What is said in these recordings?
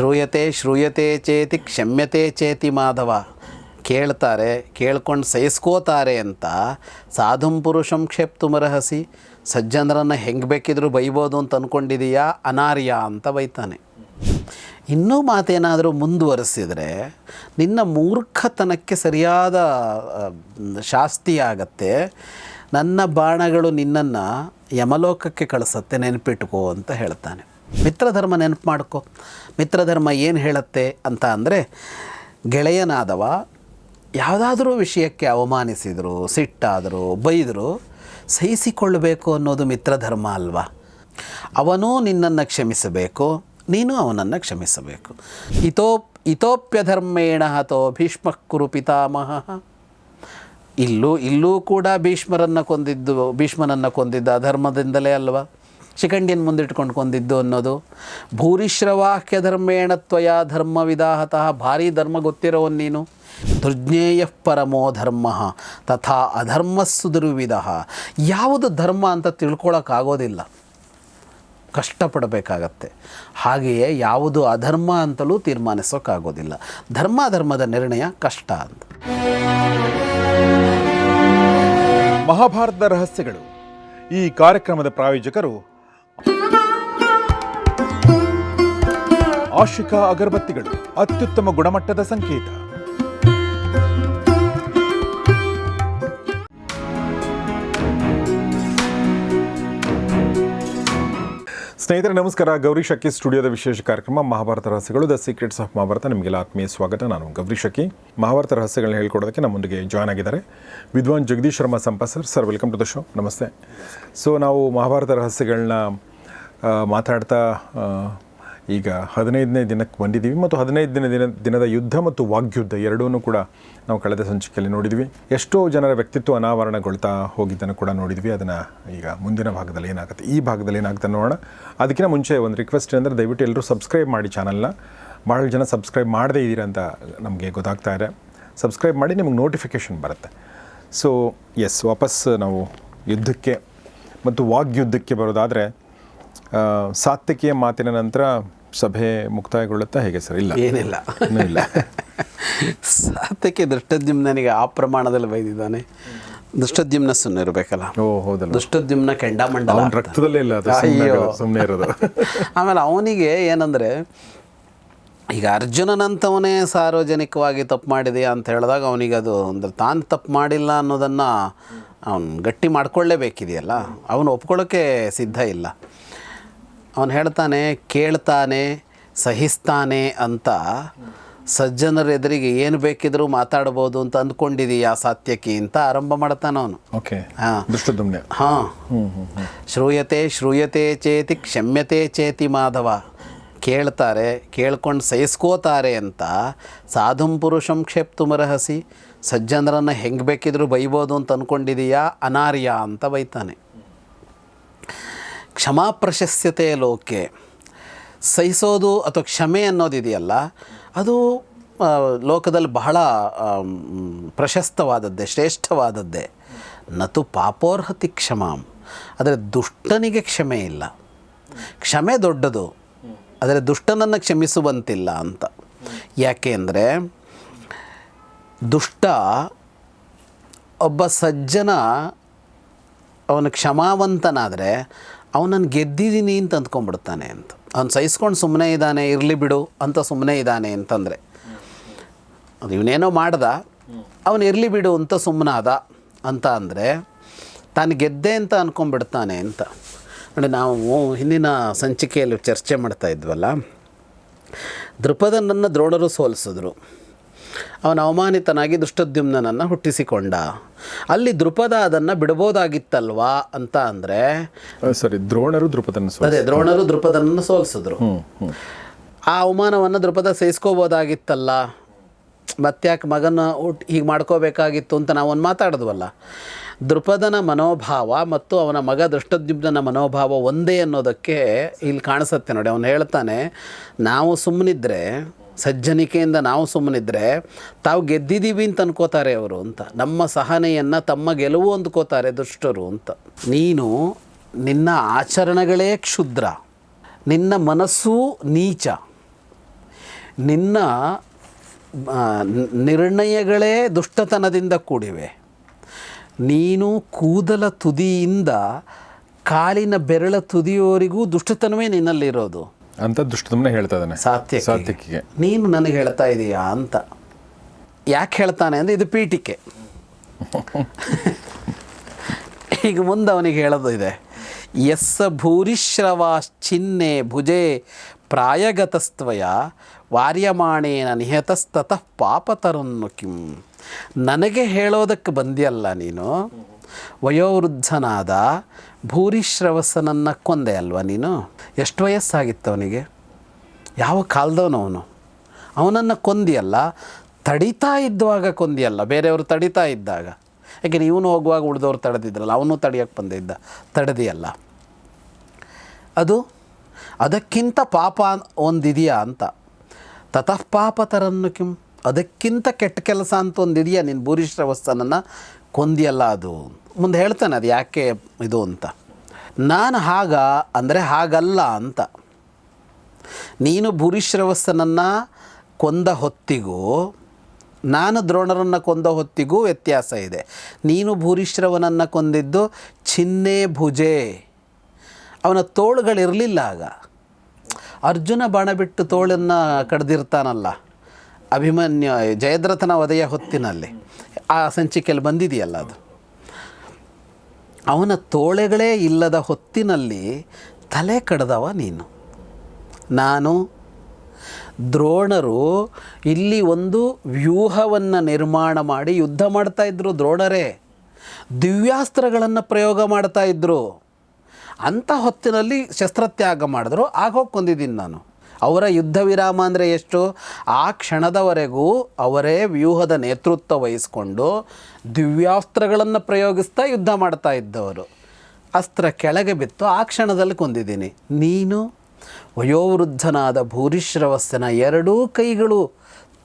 ಶ್ರೂಯತೆ ಶ್ರೂಯತೆ ಚೇತಿ ಕ್ಷಮ್ಯತೆ ಚೇತಿ ಮಾಧವ. ಕೇಳ್ತಾರೆ, ಕೇಳ್ಕೊಂಡು ಸಹಿಸ್ಕೋತಾರೆ ಅಂತ ಸಾಧುಂ ಪುರುಷಂ ಕ್ಷೇಪ್ತುಮರಹಸಿ ಸಜ್ಜನರನ್ನು ಹೆಂಗೆ ಬೇಕಿದ್ರೂ ಬೈಬೋದು ಅಂತ ಅಂದ್ಕೊಂಡಿದೀಯಾ ಅನಾರ್ಯ ಅಂತ ಬೈತಾನೆ. ಇನ್ನೂ ಮಾತೇನಾದರೂ ಮುಂದುವರೆಸಿದರೆ ನಿನ್ನ ಮೂರ್ಖತನಕ್ಕೆ ಸರಿಯಾದ ಶಾಸ್ತಿ ಆಗತ್ತೆ. ನನ್ನ ಬಾಣಗಳು ನಿನ್ನನ್ನು ಯಮಲೋಕಕ್ಕೆ ಕಳಿಸತ್ತೆ, ನೆನಪಿಟ್ಕೋ ಅಂತ ಹೇಳ್ತಾನೆ. ಮಿತ್ರಧರ್ಮ ನೆನಪು ಮಾಡ್ಕೊ. ಮಿತ್ರಧರ್ಮ ಏನು ಹೇಳುತ್ತೆ ಅಂತ ಅಂದರೆ, ಗೆಳೆಯನಾದವ ಯಾವುದಾದ್ರೂ ವಿಷಯಕ್ಕೆ ಅವಮಾನಿಸಿದರು, ಸಿಟ್ಟಾದರು, ಬೈದರು, ಸಹಿಸಿಕೊಳ್ಳಬೇಕು ಅನ್ನೋದು ಮಿತ್ರಧರ್ಮ ಅಲ್ವಾ? ಅವನೂ ನಿನ್ನನ್ನು ಕ್ಷಮಿಸಬೇಕು, ನೀನು ಅವನನ್ನು ಕ್ಷಮಿಸಬೇಕು. ಇತೋ ಇತೋಪ್ಯಧರ್ಮೇಣ ಹತೋ ಭೀಷ್ಮ ಕುರು ಪಿತಾಮಹ. ಇಲ್ಲೂ ಇಲ್ಲೂ ಕೂಡ ಭೀಷ್ಮರನ್ನು ಕೊಂದಿದ್ದು, ಭೀಷ್ಮನನ್ನು ಕೊಂದಿದ್ದ ಧರ್ಮದಿಂದಲೇ ಅಲ್ವಾ? ಶಿಖಂಡಿಯನ್ನು ಮುಂದಿಟ್ಕೊಂಡು ಕೊಂದಿದ್ದು ಅನ್ನೋದು. ಭೂರಿಶ್ರವಾಕ್ಯ ಧರ್ಮೇಣ ತ್ವಯ ಧರ್ಮ ವಿದಾಹತಃ ಭಾರಿ ಧರ್ಮ ಗೊತ್ತಿರೋವನ್ ನೀನು. ದುರ್ಜ್ಞೇಯ ಪರಮೋ ಧರ್ಮ, ತಥಾ ಅಧರ್ಮಸ್ಸು ದುರ್ವಿಧ ಯಾವುದು ಧರ್ಮ ಅಂತ ತಿಳ್ಕೊಳಕ್ಕಾಗೋದಿಲ್ಲ ಕಷ್ಟಪಡಬೇಕಾಗತ್ತೆ. ಹಾಗೆಯೇ ಯಾವುದು ಅಧರ್ಮ ಅಂತಲೂ ತೀರ್ಮಾನಿಸೋಕ್ಕಾಗೋದಿಲ್ಲ ಧರ್ಮ ಧರ್ಮದ ನಿರ್ಣಯ ಕಷ್ಟ ಅಂತ. ಮಹಾಭಾರತದ ರಹಸ್ಯಗಳು. ಈ ಕಾರ್ಯಕ್ರಮದ ಪ್ರಾಯೋಜಕರು ಆಶಿಕಾ ಅಗರಬತ್ತಿಗಳು, ಅತ್ಯುತ್ತಮ ಗುಣಮಟ್ಟದ ಸಂಕೇತ. ಸ್ನೇಹಿತರೆ, ನಮಸ್ಕಾರ. ಗೌರಿ ಶಕಿ ಸ್ಟುಡಿಯೋದ ವಿಶೇಷ ಕಾರ್ಯಕ್ರಮ ಮಹಾಭಾರತ ರಹಸ್ಯಗಳು, ದ ಸೀಕ್ರೆಟ್ಸ್ ಆಫ್ ಮಹಾಭಾರತ. ನಿಮಗೆಲ್ಲ ಆತ್ಮೀಯ ಸ್ವಾಗತ. ನಾನು ಗೌರಿ ಶಕಿ ಮಹಾಭಾರತ ರಹಸ್ಯಗಳನ್ನ ಹೇಳ್ಕೊಡೋದಕ್ಕೆ ನಮ್ಮೊಂದಿಗೆ ಜಾಯ್ನ್ ಆಗಿದ್ದಾರೆ Vidwan Jagadish Sharma Sampa sir. Sir welcome to the show ನಮಸ್ತೆ. ಸೊ ನಾವು ಮಹಾಭಾರತ ರಹಸ್ಯಗಳನ್ನ ಮಾತಾಡ್ತಾ ಈಗ ಹದಿನೈದನೇ ದಿನಕ್ಕೆ ಬಂದಿದ್ದೀವಿ ಮತ್ತು ಹದಿನೈದು ದಿನ ದಿನ, ದಿನದ ಯುದ್ಧ ಮತ್ತು ವಾಗ್ಯುದ್ಧ ಎರಡೂ ಕೂಡ ನಾವು ಕಳೆದ ಸಂಚಿಕೆಯಲ್ಲಿ ನೋಡಿದ್ವಿ. ಎಷ್ಟೋ ಜನರ ವ್ಯಕ್ತಿತ್ವ ಅನಾವರಣಗೊಳ್ತಾ ಹೋಗಿದ್ದನ್ನು ಕೂಡ ನೋಡಿದ್ವಿ. ಅದನ್ನು ಈಗ ಮುಂದಿನ ಭಾಗದಲ್ಲಿ ಏನಾಗುತ್ತೆ? ಈ ಭಾಗದಲ್ಲಿ ಏನಾಗುತ್ತೆ ನೋಡೋಣ. ಅದಕ್ಕಿಂತ ಮುಂಚೆ ಒಂದು ರಿಕ್ವೆಸ್ಟ್ ಏನಂದರೆ, ದಯವಿಟ್ಟು ಎಲ್ಲರೂ ಸಬ್ಸ್ಕ್ರೈಬ್ ಮಾಡಿ ಚಾನಲ್ನ ಭಾಳ ಜನ ಸಬ್ಸ್ಕ್ರೈಬ್ ಮಾಡದೇ ಇದ್ದೀರಾ ಅಂತ ನಮಗೆ ಗೊತ್ತಾಗ್ತಾ ಇದೆ. ಸಬ್ಸ್ಕ್ರೈಬ್ ಮಾಡಿ ನಿಮಗೆ ನೋಟಿಫಿಕೇಷನ್ ಬರುತ್ತೆ. ಸೊ ಎಸ್ ವಾಪಸ್ ನಾವು ಯುದ್ಧಕ್ಕೆ ಮತ್ತು ವಾಗ್ಯುದ್ಧಕ್ಕೆ ಬರೋದಾದರೆ ಸಾತ್ವಿಕೆಯ ಮಾತಿನ ನಂತರ ಸಭೆ ಮುಕ್ತಾಯಗೊಳ್ಳುತ್ತಾ ಹೇಗೆ ಸರ್? ಇಲ್ಲ. ಏನಿಲ್ಲ. ಇಲ್ಲ. ಸಾತ್ಯಕ್ಕೆ ದೃಷ್ಟದ್ಯುಮ್ನಿಗೆ ಆ ಪ್ರಮಾಣದಲ್ಲಿ ಬೈದಿದ್ದಾನೆ. ದುಷ್ಟದ್ಯುಮ್ನ ಸುಮ್ಮನೆ ಇರಬೇಕಲ್ಲ. ಓ ಹೌದಲ್ಲ. ದುಷ್ಟದ್ಯುಮ್ನ ಕೆಂಡಾಮಂಡಲ ರಕ್ತದಲ್ಲೇ ಇಲ್ಲ ಅದು ಅಯ್ಯೋ. ಸುಮ್ಮನೆ ಇರೋದು. ಆಮೇಲೆ ಅವನಿಗೆ ಏನಂದರೆ ಈಗ ಅರ್ಜುನನಂತವನೇ ಸಾರ್ವಜನಿಕವಾಗಿ ತಪ್ಪು ಮಾಡಿದೆಯಾ ಅಂತ ಹೇಳಿದಾಗ ಅವನಿಗೆ ಅದು ಅಂದರೆ ತಾನು ತಪ್ಪು ಮಾಡಿಲ್ಲ ಅನ್ನೋದನ್ನು ಅವನು ಗಟ್ಟಿ ಮಾಡ್ಕೊಳ್ಳೇಬೇಕಿದೆಯಲ್ಲ. ಅವನು ಒಪ್ಕೊಳ್ಳೋಕ್ಕೆ ಸಿದ್ಧ ಇಲ್ಲ. ಅವನು ಹೇಳ್ತಾನೆ ಕೇಳ್ತಾನೆ ಸಹಿಸ್ತಾನೆ ಅಂತ ಸಜ್ಜನರ ಎದುರಿಗೆ ಏನು ಬೇಕಿದ್ರೂ ಮಾತಾಡ್ಬೋದು ಅಂತ ಅಂದ್ಕೊಂಡಿದೀಯಾ ಸಾತ್ಯಕಿ ಅಂತ ಆರಂಭ ಮಾಡ್ತಾನೆ ಅವನು. ಓಕೆ. ಹಾಂ. ಶ್ರೂಯತೆ ಶ್ರೂಯತೆ ಚೇತಿ ಕ್ಷಮ್ಯತೆ ಚೇತಿ ಮಾಧವ. ಕೇಳ್ತಾರೆ ಕೇಳ್ಕೊಂಡು ಸಹಿಸ್ಕೋತಾರೆ ಅಂತ ಸಾಧುಂ ಪುರುಷಂ ಕ್ಷೇಪ್ತುಮರಹಸಿ ಸಜ್ಜನರನ್ನು ಹೆಂಗೆ ಬೇಕಿದ್ರೂ ಬೈಬೋದು ಅಂತ ಅಂದ್ಕೊಂಡಿದೀಯಾ ಅನಾರ್ಯ ಅಂತ ಬೈತಾನೆ. ಕ್ಷಮಾ ಪ್ರಶಸ್ತ್ಯತೆ ಲೋಕೆ. ಸಹಿಸೋದು ಅಥವಾ ಕ್ಷಮೆ ಅನ್ನೋದಿದೆಯಲ್ಲ ಅದು ಲೋಕದಲ್ಲಿ ಬಹಳ ಪ್ರಶಸ್ತವಾದದ್ದೇ, ಶ್ರೇಷ್ಠವಾದದ್ದೇ. ನತು ಪಾಪೋರ್ಹತಿ ಕ್ಷಮಾಂ. ಆದರೆ ದುಷ್ಟನಿಗೆ ಕ್ಷಮೆ ಇಲ್ಲ. ಕ್ಷಮೆ ದೊಡ್ಡದು, ಆದರೆ ದುಷ್ಟನನ್ನು ಕ್ಷಮಿಸುವಂತಿಲ್ಲ ಅಂತ. ಯಾಕೆ ಅಂದರೆ, ದುಷ್ಟ ಒಬ್ಬ ಸಜ್ಜನ, ಅವನು ಕ್ಷಮಾವಂತನಾದರೆ ಅವನನ್ನು ಗೆದ್ದಿದ್ದೀನಿ ಅಂತ ಅಂದ್ಕೊಂಡ್ಬಿಡ್ತಾನೆ ಅಂತ. ಅವ್ನು ಸಹಿಸ್ಕೊಂಡು ಸುಮ್ಮನೆ ಇದ್ದಾನೆ, ಇರಲಿ ಬಿಡು ಅಂತ ಸುಮ್ಮನೆ ಇದ್ದಾನೆ ಅಂತಂದರೆ. ಅದು ಇವನೇನೋ ಮಾಡ್ದ, ಅವನು ಇರಲಿ ಬಿಡು ಅಂತ ಸುಮ್ಮನಾದ ಅಂತ ಅಂದರೆ, ತಾನು ಗೆದ್ದೆ ಅಂತ ಅಂದ್ಕೊಂಡ್ಬಿಡ್ತಾನೆ ಅಂತ. ನೋಡಿ, ನಾವು ಹಿಂದಿನ ಸಂಚಿಕೆಯಲ್ಲಿ ಚರ್ಚೆ ಮಾಡ್ತಾ ಇದ್ವಲ್ಲ, ದೃಪದನನ್ನು ದ್ರೋಣರು ಸೋಲಿಸಿದ್ರು. ಅವನ ಅವಮಾನಿತನಾಗಿ ದುಷ್ಟದ್ಯುಮ್ನನ್ನು ಹುಟ್ಟಿಸಿಕೊಂಡ. ಅಲ್ಲಿ ದೃಪದ ಅದನ್ನು ಬಿಡಬಹುದಾಗಿತ್ತಲ್ವಾ ಅಂತ ಅಂದರೆ ಸರಿ ದ್ರೋಣರು ದೃಪದನ್ನು ಅದೇ ದ್ರೋಣರು ದೃಪದನ್ನು ಸೋಲಿಸಿದ್ರು. ಆ ಅವಮಾನವನ್ನು ದೃಪದ ಸಹಿಸ್ಕೋಬೋದಾಗಿತ್ತಲ್ಲ ಮತ್ತ್ಯಾಕೆ ಮಗನ ಹುಟ್ಟು ಹೀಗೆ ಮಾಡ್ಕೋಬೇಕಾಗಿತ್ತು ಅಂತ ನಾವೊಂದು ಮಾತಾಡಿದ್ವಲ್ಲ. ದೃಪದನ ಮನೋಭಾವ ಮತ್ತು ಅವನ ಮಗ ದೃಷ್ಟದ್ಯುಮ್ನ ಮನೋಭಾವ ಒಂದೇ ಅನ್ನೋದಕ್ಕೆ ಇಲ್ಲಿ ಕಾಣಿಸುತ್ತೆ ನೋಡಿ. ಅವನು ಹೇಳ್ತಾನೆ ನಾವು ಸುಮ್ಮನಿದ್ರೆ ಸಜ್ಜನಿಕೆಯಿಂದ ನಾವು ಸುಮ್ಮನಿದ್ರೆ ತಾವು ಗೆದ್ದಿದ್ದೀವಿ ಅಂತ ಅನ್ಕೋತಾರೆ ಅವರು ಅಂತ. ನಮ್ಮ ಸಹನೆಯನ್ನು ತಮ್ಮ ಗೆಲುವು ಅಂದ್ಕೋತಾರೆ ದುಷ್ಟರು ಅಂತ. ನೀನು ನಿನ್ನ ಆಚರಣೆಗಳೇ ಕ್ಷುದ್ರ. ನಿನ್ನ ಮನಸ್ಸು ನೀಚ. ನಿನ್ನ ನಿರ್ಣಯಗಳೇ ದುಷ್ಟತನದಿಂದ ಕೂಡಿವೆ. ನೀನು ಕೂದಲ ತುದಿಯಿಂದ ಕಾಲಿನ ಬೆರಳ ತುದಿಯವರಿಗೂ ದುಷ್ಟತನವೇ ನಿನ್ನಲ್ಲಿರೋದು. ಅಂತ ದುಷ್ಟತಮನೆ ಹೇಳ್ತಾ ಇದ್ದಾನೆ. ಸಾತ್ಯಕ್ಕೆ. ಸಾತ್ವಿಕಿಗೆ ನೀನು ನನಗೆ ಹೇಳ್ತಾ ಇದೀಯಾ ಅಂತ. ಯಾಕೆ ಹೇಳ್ತಾನೆ ಅಂದರೆ ಇದು ಪೀಠಿಕೆ. ಈಗ ಮುಂದೆ ಅವನಿಗೆ ಹೇಳೋದು ಇದೆ. ಎಸ್ಸ ಭೂರಿಶ್ರವಾಶ್ಚಿನ್ನೆ ಭುಜೆ ಪ್ರಾಯಗತಸ್ತ್ವಯ ವಾರ್ಯಮಾಣೇನ ನಿಹತಸ್ತತಃ ಪಾಪತರನ್ನು ಕಿಂ. ನನಗೆ ಹೇಳೋದಕ್ಕೆ ಬಂದಿಯಲ್ಲ ನೀನು? ವಯೋವೃದ್ಧನಾದ ಭೂರಿಶ್ರವಸನನ್ನು ಕೊಂದೆ ಅಲ್ವಾ ನೀನು? ಎಷ್ಟು ವಯಸ್ಸಾಗಿತ್ತು ಅವನಿಗೆ? ಯಾವ ಕಾಲದವನು ಅವನು? ಅವನನ್ನು ಕೊಂದಿಯಲ್ಲ, ತಡಿತಾ ಇದ್ದಾಗ ಕೊಂದಿಯಲ್ಲ, ಬೇರೆಯವರು ತಡಿತಾ ಇದ್ದಾಗ. ಯಾಕೆಂದ್ರೆ ಇವನು ಹೋಗುವಾಗ ಉಳಿದವರು ತಡೆದಿದ್ರಲ್ಲ, ಅವನು ತಡೆಯೋಕ್ಕೆ ಬಂದಿದ್ದ, ತಡೆದಿಯಲ್ಲ. ಅದು ಅದಕ್ಕಿಂತ ಪಾಪ ಒಂದಿದೆಯಾ ಅಂತ. ತತಃ ಪಾಪತರನ್ನು ಕಿಂ, ಅದಕ್ಕಿಂತ ಕೆಟ್ಟ ಕೆಲಸ ಅಂತ ಒಂದಿದೆಯಾ ನೀನು ಭೂರಿಶ್ರವಸ್ತನನ್ನು ಕೊಂದಿಯಲ್ಲ ಅದು? ಮುಂದೆ ಹೇಳ್ತಾನೆ ಅದು ಯಾಕೆ ಇದು ಅಂತ. ನಾನು ಹಾಗ ಅಂದರೆ ಹಾಗಲ್ಲ ಅಂತ. ನೀನು ಭೂರಿಶ್ರವಸ್ಸನನ್ನು ಕೊಂದ ಹೊತ್ತಿಗೂ, ನಾನು ದ್ರೋಣರನ್ನು ಕೊಂದ ಹೊತ್ತಿಗೂ ವ್ಯತ್ಯಾಸ ಇದೆ. ನೀನು ಭೂರಿಶ್ರವನನ್ನು ಕೊಂದಿದ್ದು ಚಿನ್ನೆ ಭುಜೆ. ಅವನ ತೋಳುಗಳಿರಲಿಲ್ಲ ಆಗ. ಅರ್ಜುನ ಬಾಣ ಬಿಟ್ಟು ತೋಳನ್ನು ಕಡ್ದಿರ್ತಾನಲ್ಲ. ಅಭಿಮನ್ಯು, ಜಯದ್ರಥನ ವಧೆಯ ಹೊತ್ತಿನಲ್ಲಿ. ಆ ಸಂಚಿಕೆಯಲ್ಲಿ ಬಂದಿದೆಯಲ್ಲ ಅದು. ಅವನ ತೋಳೆಗಳೇ ಇಲ್ಲದ ಹೊತ್ತಿನಲ್ಲಿ ತಲೆ ಕಡ್ದವ ನೀನು. ನಾನು ದ್ರೋಣರು ಇಲ್ಲಿ ಒಂದು ವ್ಯೂಹವನ್ನು ನಿರ್ಮಾಣ ಮಾಡಿ ಯುದ್ಧ ಮಾಡ್ತಾ ಇದ್ರು ದ್ರೋಣರೇ. ದಿವ್ಯಾಸ್ತ್ರಗಳನ್ನು ಪ್ರಯೋಗ ಮಾಡ್ತಾ ಇದ್ದರು ಅಂಥ ಹೊತ್ತಿನಲ್ಲಿ ಶಸ್ತ್ರತ್ಯಾಗ ಮಾಡಿದ್ರು. ಆಗ ಹೋಗಿ ಕೊಂದಿದ್ದೀನಿ ನಾನು. ಅವರ ಯುದ್ಧ ವಿರಾಮ ಅಂದರೆ ಎಷ್ಟು? ಆ ಕ್ಷಣದವರೆಗೂ ಅವರೇ ವ್ಯೂಹದ ನೇತೃತ್ವ ವಹಿಸಿಕೊಂಡು ದಿವ್ಯಾಸ್ತ್ರಗಳನ್ನು ಪ್ರಯೋಗಿಸ್ತಾ ಯುದ್ಧ ಮಾಡ್ತಾ ಇದ್ದವರು. ಅಸ್ತ್ರ ಕೆಳಗೆ ಬಿತ್ತು, ಆ ಕ್ಷಣದಲ್ಲಿ ಕೊಂದಿದ್ದೀನಿ. ನೀನು ವಯೋವೃದ್ಧನಾದ ಭೂರಿಶ್ರವಸ್ಸನ ಎರಡೂ ಕೈಗಳು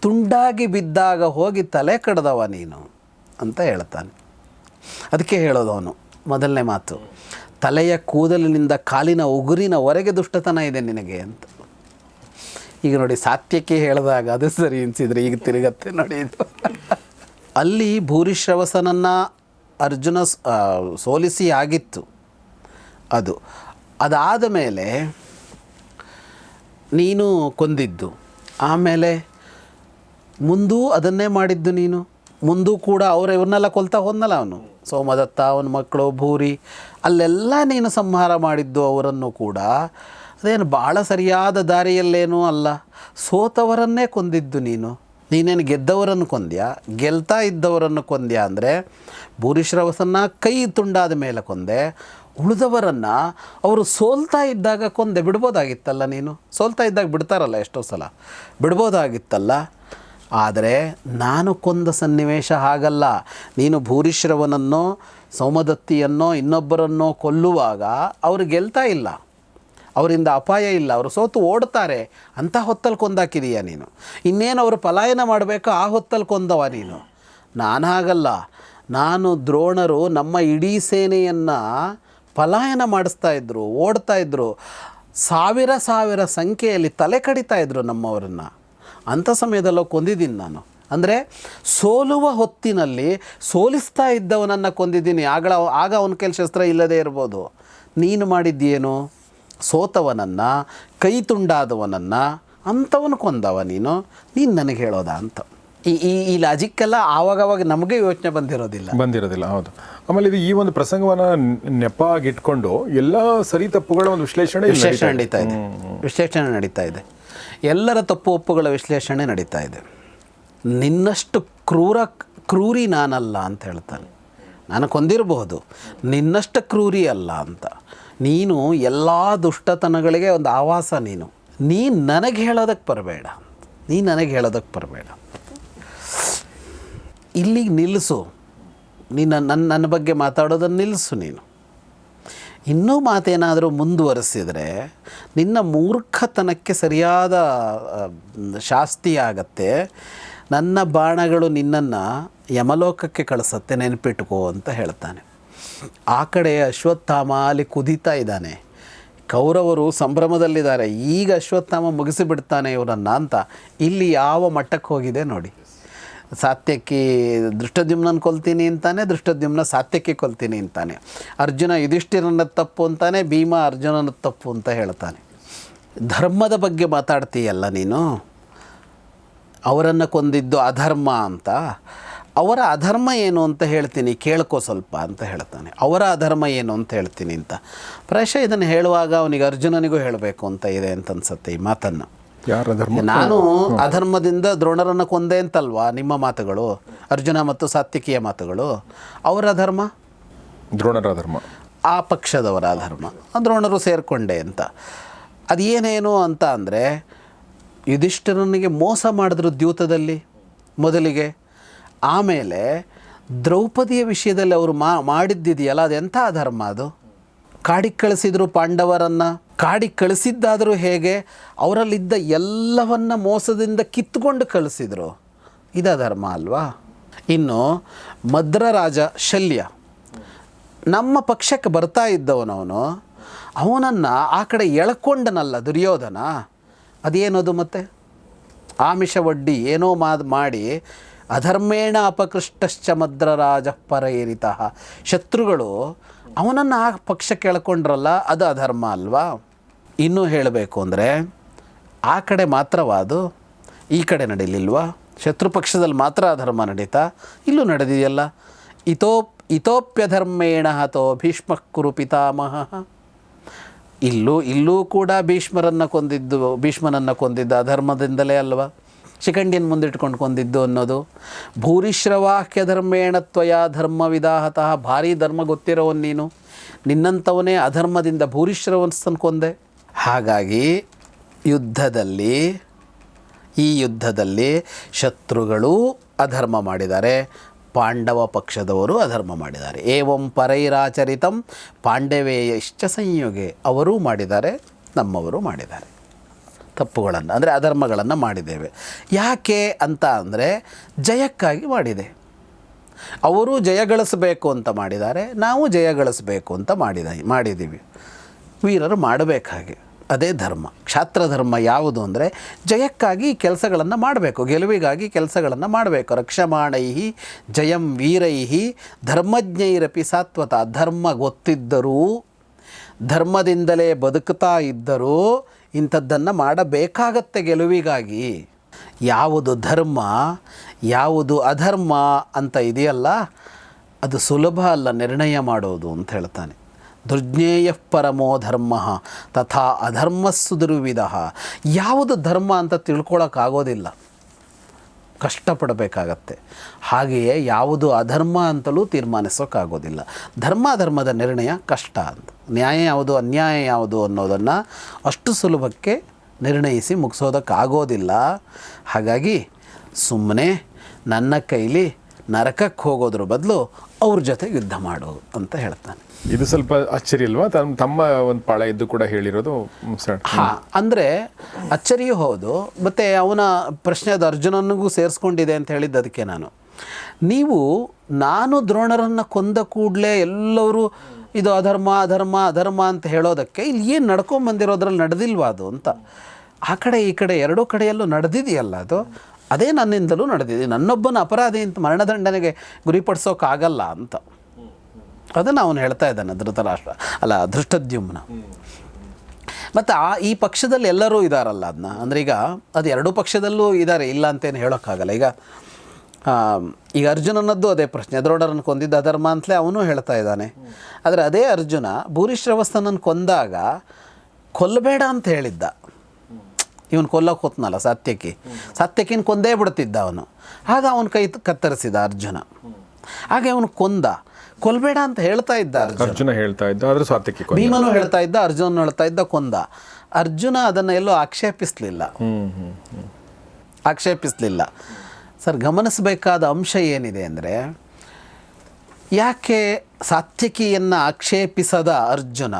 ತುಂಡಾಗಿ ಬಿದ್ದಾಗ ಹೋಗಿ ತಲೆ ಕಡ್ದವ ನೀನು ಅಂತ ಹೇಳ್ತಾನೆ. ಅದಕ್ಕೆ ಹೇಳೋದು ಅವನು, ಮೊದಲನೇ ಮಾತು, ತಲೆಯ ಕೂದಲಿನಿಂದ ಕಾಲಿನ ಉಗುರಿನವರೆಗೆ ದುಷ್ಟತನ ಇದೆ ನಿನಗೆ ಅಂತ. ಈಗ ನೋಡಿ ಸಾತ್ಯಕ್ಕೆ ಹೇಳಿದಾಗ ಅದು ಸರಿ ಅನಿಸಿದ್ರೆ ಈಗ ತಿರುಗತ್ತೆ ನೋಡಿ ಇದು. ಅಲ್ಲಿ ಭೂರಿಶ್ರವಸನನ್ನು ಅರ್ಜುನ ಸೋಲಿಸಿ ಆಗಿತ್ತು ಅದು. ಅದಾದ ಮೇಲೆ ನೀನು ಕೊಂದಿದ್ದು. ಆಮೇಲೆ ಮುಂದೂ ಅದನ್ನೇ ಮಾಡಿದ್ದು ನೀನು. ಮುಂದೂ ಕೂಡ ಅವರ ಇವ್ರನ್ನೆಲ್ಲ ಕೊಲ್ತಾ ಹೋದ್ನಲ್ಲ ಅವನು. ಸೋಮದತ್ತ, ಅವನ ಮಕ್ಕಳು, ಭೂರಿ, ಅಲ್ಲೆಲ್ಲ ನೀನು ಸಂಹಾರ ಮಾಡಿದ್ದು ಅವರನ್ನು ಕೂಡ. ಅದೇನು ಭಾಳ ಸರಿಯಾದ ದಾರಿಯಲ್ಲೇನೂ ಅಲ್ಲ. ಸೋತವರನ್ನೇ ಕೊಂದಿದ್ದು ನೀನು. ನೀನೇನು ಗೆದ್ದವರನ್ನು ಕೊಂದ್ಯಾ? ಗೆಲ್ತಾ ಇದ್ದವರನ್ನು ಕೊಂದ್ಯಾ ಅಂದರೆ ಭೂರಿಶ್ರವಸನ್ನು ಕೈ ತುಂಡಾದ ಮೇಲೆ ಕೊಂದೆ. ಉಳಿದವರನ್ನು ಅವರು ಸೋಲ್ತಾ ಇದ್ದಾಗ ಕೊಂದೆ. ಬಿಡ್ಬೋದಾಗಿತ್ತಲ್ಲ ನೀನು? ಸೋಲ್ತಾ ಇದ್ದಾಗ ಬಿಡ್ತಾರಲ್ಲ ಎಷ್ಟೋ ಸಲ. ಬಿಡ್ಬೋದಾಗಿತ್ತಲ್ಲ. ಆದರೆ ನಾನು ಕೊಂದ ಸನ್ನಿವೇಶ ಹಾಗಲ್ಲ. ನೀನು ಭೂರಿಶ್ರವನನ್ನೋ ಸೌಮದತ್ತಿಯನ್ನೋ, ಇನ್ನೊಬ್ಬರನ್ನೋ ಕೊಲ್ಲುವಾಗ ಅವರು ಗೆಲ್ತಾ ಇಲ್ಲ. ಅವರಿಂದ ಅಪಾಯ ಇಲ್ಲ. ಅವರು ಸೋತು ಓಡ್ತಾರೆ ಅಂತ ಹೊತ್ತಲ್ಲಿ ಕೊಂದಾಕಿದೀಯ ನೀನು. ಇನ್ನೇನು ಅವರು ಪಲಾಯನ ಮಾಡಬೇಕು? ಆ ಹೊತ್ತಲ್ಲಿ ಕೊಂದವ ನೀನು. ನಾನು ಹಾಗಲ್ಲ. ನಾನು ದ್ರೋಣರು ನಮ್ಮ ಇಡೀ ಸೇನೆಯನ್ನು ಪಲಾಯನ ಮಾಡಿಸ್ತಾ ಇದ್ರು, ಓಡ್ತಾ ಇದ್ದರು ಸಾವಿರ ಸಾವಿರ ಸಂಖ್ಯೆಯಲ್ಲಿ ತಲೆ ಕಡಿತಾ ಇದ್ದರು ನಮ್ಮವರನ್ನು. ಅಂಥ ಸಮಯದಲ್ಲೋ ಕೊಂದಿದ್ದೀನಿ ನಾನು. ಅಂದರೆ ಸೋಲುವ ಹೊತ್ತಿನಲ್ಲಿ ಸೋಲಿಸ್ತಾ ಇದ್ದವನನ್ನು ಕೊಂದಿದ್ದೀನಿ. ಆಗಳ ಆಗ ಅವನ ಕೆಲ ಶಸ್ತ್ರ ಇಲ್ಲದೇ ಇರ್ಬೋದು. ನೀನು ಮಾಡಿದ್ದೇನು ಸೋತವನನ್ನು ಕೈ ತುಂಡಾದವನನ್ನು ಅಂಥವನು ಕೊಂದವ ನೀನು ನೀನು ನನಗೆ ಹೇಳೋದ ಅಂತ. ಈ ಈ ಈ ಲಾಜಿಕ್ಕೆಲ್ಲ ಆವಾಗವಾಗ ನಮಗೆ ಯೋಚನೆ ಬಂದಿರೋದಿಲ್ಲ. ಬಂದಿರೋದಿಲ್ಲ ಹೌದು. ಆಮೇಲೆ ಇದು ಈ ಒಂದು ಪ್ರಸಂಗವನ್ನು ನೆಪ ಆಗಿಟ್ಕೊಂಡು ಎಲ್ಲ ಸರಿ ತಪ್ಪುಗಳ ಒಂದು ವಿಶ್ಲೇಷಣೆ ವಿಶ್ಲೇಷಣೆ ನಡೀತಾ ಇದೆ. ವಿಶ್ಲೇಷಣೆ ನಡೀತಾ ಇದೆ. ಎಲ್ಲರ ತಪ್ಪು ಒಪ್ಪುಗಳ ವಿಶ್ಲೇಷಣೆ ನಡೀತಾ ಇದೆ. ನಿನ್ನಷ್ಟು ಕ್ರೂರ ಕ್ರೂರಿ ನಾನಲ್ಲ ಅಂತ ಹೇಳ್ತಾನೆ. ನಾನು ಕೊಂದಿರಬಹುದು. ನಿನ್ನಷ್ಟು ಕ್ರೂರಿ ಅಲ್ಲ ಅಂತ. ನೀನು ಎಲ್ಲ ದುಷ್ಟತನಗಳಿಗೆ ಒಂದು ಆವಾಸ ನೀನು. ನೀನು ನನಗೆ ಹೇಳೋದಕ್ಕೆ ಬರಬೇಡ. ನೀ ನನಗೆ ಹೇಳೋದಕ್ಕೆ ಬರಬೇಡ. ಇಲ್ಲಿಗೆ ನಿಲ್ಲಿಸು ನೀನು ನನ್ನ ನನ್ನ ಬಗ್ಗೆ ಮಾತಾಡೋದನ್ನು ನಿಲ್ಲಿಸು ನೀನು. ಇನ್ನೂ ಮಾತೇನಾದರೂ ಮುಂದುವರಿಸಿದರೆ ನಿನ್ನ ಮೂರ್ಖತನಕ್ಕೆ ಸರಿಯಾದ ಶಾಸ್ತಿ ಆಗತ್ತೆ. ನನ್ನ ಬಾಣಗಳು ನಿನ್ನನ್ನು ಯಮಲೋಕಕ್ಕೆ ಕಳಿಸತ್ತೆ, ನೆನಪಿಟ್ಕೋ ಅಂತ ಹೇಳ್ತಾನೆ. ಆ ಕಡೆ ಅಶ್ವತ್ಥಾಮ ಅಲ್ಲಿ ಕುದೀತಾ ಇದ್ದಾನೆ. ಕೌರವರು ಸಂಭ್ರಮದಲ್ಲಿದ್ದಾರೆ. ಈಗ ಅಶ್ವತ್ಥಾಮ ಮುಗಿಸಿಬಿಡ್ತಾನೆ ಇವರನ್ನು ಅಂತ. ಇಲ್ಲಿ ಯಾವ ಮಟ್ಟಕ್ಕೆ ಹೋಗಿದೆ ನೋಡಿ. ಸಾತ್ಯಕ್ಕೆ ದೃಷ್ಟದ್ಯುಮ್ನನ್ನು ಕೊಲ್ತೀನಿ ಅಂತಾನೆ, ದೃಷ್ಟದ್ಯುಮ್ನ ಸಾತ್ಯಕ್ಕೆ ಕೊಲ್ತೀನಿ ಅಂತಾನೆ. ಅರ್ಜುನ ಯುಧಿಷ್ಠಿರನ ತಪ್ಪು ಅಂತಾನೆ, ಭೀಮ ಅರ್ಜುನನ ತಪ್ಪು ಅಂತ ಹೇಳ್ತಾನೆ. ಧರ್ಮದ ಬಗ್ಗೆ ಮಾತಾಡ್ತೀಯಲ್ಲ ನೀನು? ಅವರನ್ನು ಕೊಂದಿದ್ದು ಅಧರ್ಮ ಅಂತ. ಅವರ ಅಧರ್ಮ ಏನು ಅಂತ ಹೇಳ್ತೀನಿ ಕೇಳ್ಕೋ ಸ್ವಲ್ಪ ಅಂತ ಹೇಳ್ತಾನೆ. ಅವರ ಅಧರ್ಮ ಏನು ಅಂತ ಹೇಳ್ತೀನಿ ಅಂತ. ಪ್ರಾಯಶಃ ಇದನ್ನು ಹೇಳುವಾಗ ಅವನಿಗೆ ಅರ್ಜುನನಿಗೂ ಹೇಳಬೇಕು ಅಂತ ಇದೆ ಅಂತ ಅನ್ಸುತ್ತೆ ಈ ಮಾತನ್ನು. ನಾನು ಅಧರ್ಮದಿಂದ ದ್ರೋಣರನ್ನು ಕೊಂದೆ ಅಂತಲ್ವಾ ನಿಮ್ಮ ಮಾತುಗಳು ಅರ್ಜುನ ಮತ್ತು ಸಾತ್ವಿಕಿಯ ಮಾತುಗಳು? ಅವರ ಧರ್ಮ ದ್ರೋಣರ ಧರ್ಮ ಆ ಪಕ್ಷದವರ ಧರ್ಮ ದ್ರೋಣರು ಸೇರಿಕೊಂಡೆ ಅಂತ. ಅದೇನೇನು ಅಂತ ಅಂದರೆ ಯುಧಿಷ್ಠಿರನಿಗೆ ಮೋಸ ಮಾಡಿದ್ರು ದ್ಯೂತದಲ್ಲಿ ಮೊದಲಿಗೆ. ಆಮೇಲೆ ದ್ರೌಪದಿಯ ವಿಷಯದಲ್ಲಿ ಅವರು ಮಾ, ಮಾಡಿದ್ದಿದೆಯಲ್ಲ ಅದೆಂಥ ಧರ್ಮ ಅದು? ಕಾಡಿಗೆ ಕಳಿಸಿದ್ರು ಪಾಂಡವರನ್ನು ಕಾಡಿಗೆ ಕಳಿಸಿದ್ದಾದರೂ ಹೇಗೆ? ಅವರಲ್ಲಿದ್ದ ಎಲ್ಲವನ್ನ ಮೋಸದಿಂದ ಕಿತ್ಕೊಂಡು ಕಳಿಸಿದರು. ಇದ ಧರ್ಮ ಅಲ್ವಾ? ಇನ್ನು ಮದ್ರ ರಾಜ ಶಲ್ಯ. ನಮ್ಮ ಪಕ್ಷಕ್ಕೆ ಬರ್ತಾ ಇದ್ದವನವನು, ಅವನನ್ನು ಆ ಕಡೆ ಎಳ್ಕೊಂಡನಲ್ಲ ದುರ್ಯೋಧನ. ಅದೇನದು ಮತ್ತೆ? ಆಮಿಷ ಒಡ್ಡಿ ಏನೋ ಮಾಡಿ ಅಧರ್ಮೇಣ ಅಪಕೃಷ್ಟಶ್ಚ ಮದ್ರರಾಜ ಪರೈರಿತ ಶತ್ರುಗಳು ಅವನನ್ನು ಆ ಪಕ್ಷ ಕೇಳ್ಕೊಂಡ್ರಲ್ಲ, ಅದು ಅಧರ್ಮ ಅಲ್ವಾ? ಇನ್ನೂ ಹೇಳಬೇಕು ಅಂದರೆ, ಆ ಕಡೆ ಮಾತ್ರವಾದು, ಈ ಕಡೆ ನಡೀಲಿಲ್ವಾ? ಶತ್ರು ಪಕ್ಷದಲ್ಲಿ ಮಾತ್ರ ಅಧರ್ಮ ನಡೀತಾ? ಇಲ್ಲೂ ನಡೆದಿದೆಯಲ್ಲ. ಇತೋ, ಇತೋಪ್ಯಧರ್ಮೇಣ ಹತೋ ಭೀಷ್ಮ ಕುರು ಪಿತಾಮಹ. ಇಲ್ಲೂ ಇಲ್ಲೂ ಕೂಡ ಭೀಷ್ಮರನ್ನು ಕೊಂದಿದ್ದು, ಭೀಷ್ಮನನ್ನು ಕೊಂದಿದ್ದ ಅಧರ್ಮದಿಂದಲೇ ಅಲ್ವಾ? ಶಿಖಂಡಿಯನ್ನು ಮುಂದಿಟ್ಕೊಂಡು ಕೊಂದಿದ್ದು ಅನ್ನೋದು. ಭೂರಿಶ್ರವಾಕ್ಯ ಧರ್ಮೇಣ ತ್ವಯ ಧರ್ಮ ವಿದಾಹತಃ ಭಾರಿ ಧರ್ಮ ಗೊತ್ತಿರೋವನ್ ನೀನು. ನಿನ್ನಂಥವನೇ ಅಧರ್ಮದಿಂದ ಭೂರಿಶ್ರವನ್ಸ್ತನ್ ಕೊಂದೆ. ಹಾಗಾಗಿ ಯುದ್ಧದಲ್ಲಿ, ಈ ಯುದ್ಧದಲ್ಲಿ ಶತ್ರುಗಳು ಅಧರ್ಮ ಮಾಡಿದ್ದಾರೆ. ಪಾಂಡವ ಪಕ್ಷದವರು ಅಧರ್ಮ ಮಾಡಿದ್ದಾರೆ. ಏವಂ ಪರೈರಾಚರಿತಂ ಪಾಂಡವೇಯ ಇಷ್ಟ ಸಂಯೋಗೆ. ಅವರೂ ಮಾಡಿದ್ದಾರೆ, ನಮ್ಮವರು ಮಾಡಿದ್ದಾರೆ. ತಪ್ಪುಗಳನ್ನು, ಅಂದರೆ ಅಧರ್ಮಗಳನ್ನು ಮಾಡಿದ್ದೇವೆ. ಯಾಕೆ ಅಂತ ಅಂದರೆ ಜಯಕ್ಕಾಗಿ ಮಾಡಿದೆ. ಅವರು ಜಯಗಳಿಸಬೇಕು ಅಂತ ಮಾಡಿದ್ದಾರೆ, ನಾವು ಜಯಗಳಿಸಬೇಕು ಅಂತ ಮಾಡಿದ, ಮಾಡಿದ್ದೀವಿ. ವೀರರು ಮಾಡಬೇಕಾಗಿ, ಅದೇ ಧರ್ಮ. ಕ್ಷಾತ್ರ ಧರ್ಮ ಯಾವುದು ಅಂದರೆ ಜಯಕ್ಕಾಗಿ ಕೆಲಸಗಳನ್ನು ಮಾಡಬೇಕು, ಗೆಲುವಿಗಾಗಿ ಕೆಲಸಗಳನ್ನು ಮಾಡಬೇಕು. ರಕ್ಷಮಾಣೈಹಿ, ಜಯಂ ವೀರೈಹಿ, ಧರ್ಮಜ್ಞೈರಪಿ ಸಾತ್ವತ. ಧರ್ಮ ಗೊತ್ತಿದ್ದರೂ, ಧರ್ಮದಿಂದಲೇ ಬದುಕುತ್ತಾ ಇದ್ದರೂ ಇಂಥದ್ದನ್ನು ಮಾಡಬೇಕಾಗತ್ತೆ ಗೆಲುವಿಗಾಗಿ. ಯಾವುದು ಧರ್ಮ, ಯಾವುದು ಅಧರ್ಮ ಅಂತ ಇದೆಯಲ್ಲ, ಅದು ಸುಲಭ ಅಲ್ಲ ನಿರ್ಣಯ ಮಾಡೋದು ಅಂತ ಹೇಳ್ತಾನೆ. ದುರ್ಜ್ಞೇಯ ಪರಮೋ ಧರ್ಮ ತಥಾ ಅಧರ್ಮಸ್ಸು ದುರ್ವಿಧ ಯಾವುದು ಧರ್ಮ ಅಂತ ತಿಳ್ಕೊಳಕ್ಕಾಗೋದಿಲ್ಲ. ಕಷ್ಟಪಡಬೇಕಾಗತ್ತೆ. ಹಾಗೆಯೇ ಯಾವುದು ಅಧರ್ಮ ಅಂತಲೂ ತೀರ್ಮಾನಿಸೋಕ್ಕಾಗೋದಿಲ್ಲ ಧರ್ಮ ಧರ್ಮದ ನಿರ್ಣಯ ಕಷ್ಟ ಅಂತ. ನ್ಯಾಯ ಯಾವುದು, ಅನ್ಯಾಯ ಯಾವುದು ಅನ್ನೋದನ್ನು ಅಷ್ಟು ಸುಲಭಕ್ಕೆ ನಿರ್ಣಯಿಸಿ ಮುಗಿಸೋದಕ್ಕಾಗೋದಿಲ್ಲ. ಹಾಗಾಗಿ ಸುಮ್ಮನೆ ನನ್ನ ಕೈಲಿ ನರಕಕ್ಕೆ ಹೋಗೋದ್ರ ಬದಲು ಅವ್ರ ಜೊತೆ ಯುದ್ಧ ಮಾಡು ಅಂತ ಹೇಳ್ತಾನೆ. ಇದು ಸ್ವಲ್ಪ ಅಚ್ಚರಿ ಅಲ್ವಾ? ತಮ್ಮ ತಮ್ಮ ಒಂದು ಪಾಳ ಇದ್ದು ಕೂಡ ಹೇಳಿರೋದು ಹಾಂ, ಅಂದರೆ ಅಚ್ಚರಿಯೂ ಹೌದು, ಮತ್ತು ಅವನ ಪ್ರಶ್ನೆ ಅದು ಅರ್ಜುನನಿಗೂ ಸೇರಿಸ್ಕೊಂಡಿದೆ ಅಂತ ಹೇಳಿದ್ದು ಅದಕ್ಕೆ ನಾನು. ನೀವು, ನಾನು ದ್ರೋಣರನ್ನು ಕೊಂದ ಕೂಡಲೇ ಎಲ್ಲರೂ ಇದು ಅಧರ್ಮ ಅಧರ್ಮ ಅಧರ್ಮ ಅಂತ ಹೇಳೋದಕ್ಕೆ ಇಲ್ಲಿ ಏನು ನಡ್ಕೊಂಬಂದಿರೋದ್ರಲ್ಲಿ ನಡೆದಿಲ್ವಾ ಅದು ಅಂತ. ಆ ಕಡೆ, ಈ ಕಡೆ ಎರಡೂ ಕಡೆಯಲ್ಲೂ ನಡೆದಿದೆಯಲ್ಲ ಅದು. ಅದೇ ನನ್ನಿಂದಲೂ ನಡೆದಿದೆ. ನನ್ನೊಬ್ಬನ ಅಪರಾಧಿ ಅಂತ ಮರಣದಂಡನೆಗೆ ಗುರಿಪಡಿಸೋಕ್ಕಾಗಲ್ಲ ಅಂತ. ಅದನ್ನು ಅವನು ಹೇಳ್ತಾ ಇದ್ದಾನೆ ಧೃತರಾಷ್ಟ್ರ ಅಲ್ಲ, ಧೃಷ್ಟದ್ಯುಮ್ನ. ಮತ್ತು ಆ, ಈ ಪಕ್ಷದಲ್ಲಿ ಎಲ್ಲರೂ ಇದ್ದಾರಲ್ಲ ಅದನ್ನ ಅಂದರೆ ಈಗ ಅದು ಎರಡೂ ಪಕ್ಷದಲ್ಲೂ ಇದ್ದಾರೆ ಇಲ್ಲ ಅಂತೇನು ಹೇಳೋಕ್ಕಾಗಲ್ಲ. ಈಗ ಈಗ ಅರ್ಜುನನದ್ದು ಅದೇ ಪ್ರಶ್ನೆ. ದ್ರೋಣರನ್ನು ಕೊಂದಿದ್ದ ಅಧರ್ಮ ಅಂತಲೇ ಅವನು ಹೇಳ್ತಾ ಇದ್ದಾನೆ. ಆದರೆ ಅದೇ ಅರ್ಜುನ ಭೂರಿಶ್ರವಸ್ತನನ್ನು ಕೊಂದಾಗ ಕೊಲ್ಲಬೇಡ ಅಂತ ಹೇಳಿದ್ದ. ಇವನು ಕೊಲ್ಲಕ್ಕೆ ಹೋತ್ನಲ್ಲ ಸತ್ಯಕ್ಕೆ ಸತ್ಯಕಿನ ಕೊಂದೇ ಬಿಡ್ತಿದ್ದ ಅವನು. ಆಗ ಅವನ ಕೈ ಕತ್ತರಿಸಿದ ಅರ್ಜುನ. ಹಾಗೆ ಅವನು ಕೊಂದ. ಕೊಲ್ಬೇಡ ಅಂತ ಹೇಳ್ತಾ ಇದ್ದ ಅರ್ಜುನ. ಹೇಳ್ತಾ ಇದ್ದ ಆದ್ರೆ ಕೊಂದ. ಭೀಮನು ಹೇಳ್ತಾ ಇದ್ದ ಅರ್ಜುನ್ ಹೇಳ್ತಾ ಇದ್ದ ಕೊಂದ. ಅರ್ಜುನ ಅದನ್ನ ಎಲ್ಲೋ ಆಕ್ಷೇಪಿಸಲಿಲ್ಲ. ಆಕ್ಷೇಪಿಸ್ಲಿಲ್ಲ. ಸರ್ ಗಮನಿಸಬೇಕಾದ ಅಂಶ ಏನಿದೆ ಅಂದರೆ ಯಾಕೆ ಸಾತ್ವಿಕಿಯನ್ನು ಆಕ್ಷೇಪಿಸದ ಅರ್ಜುನ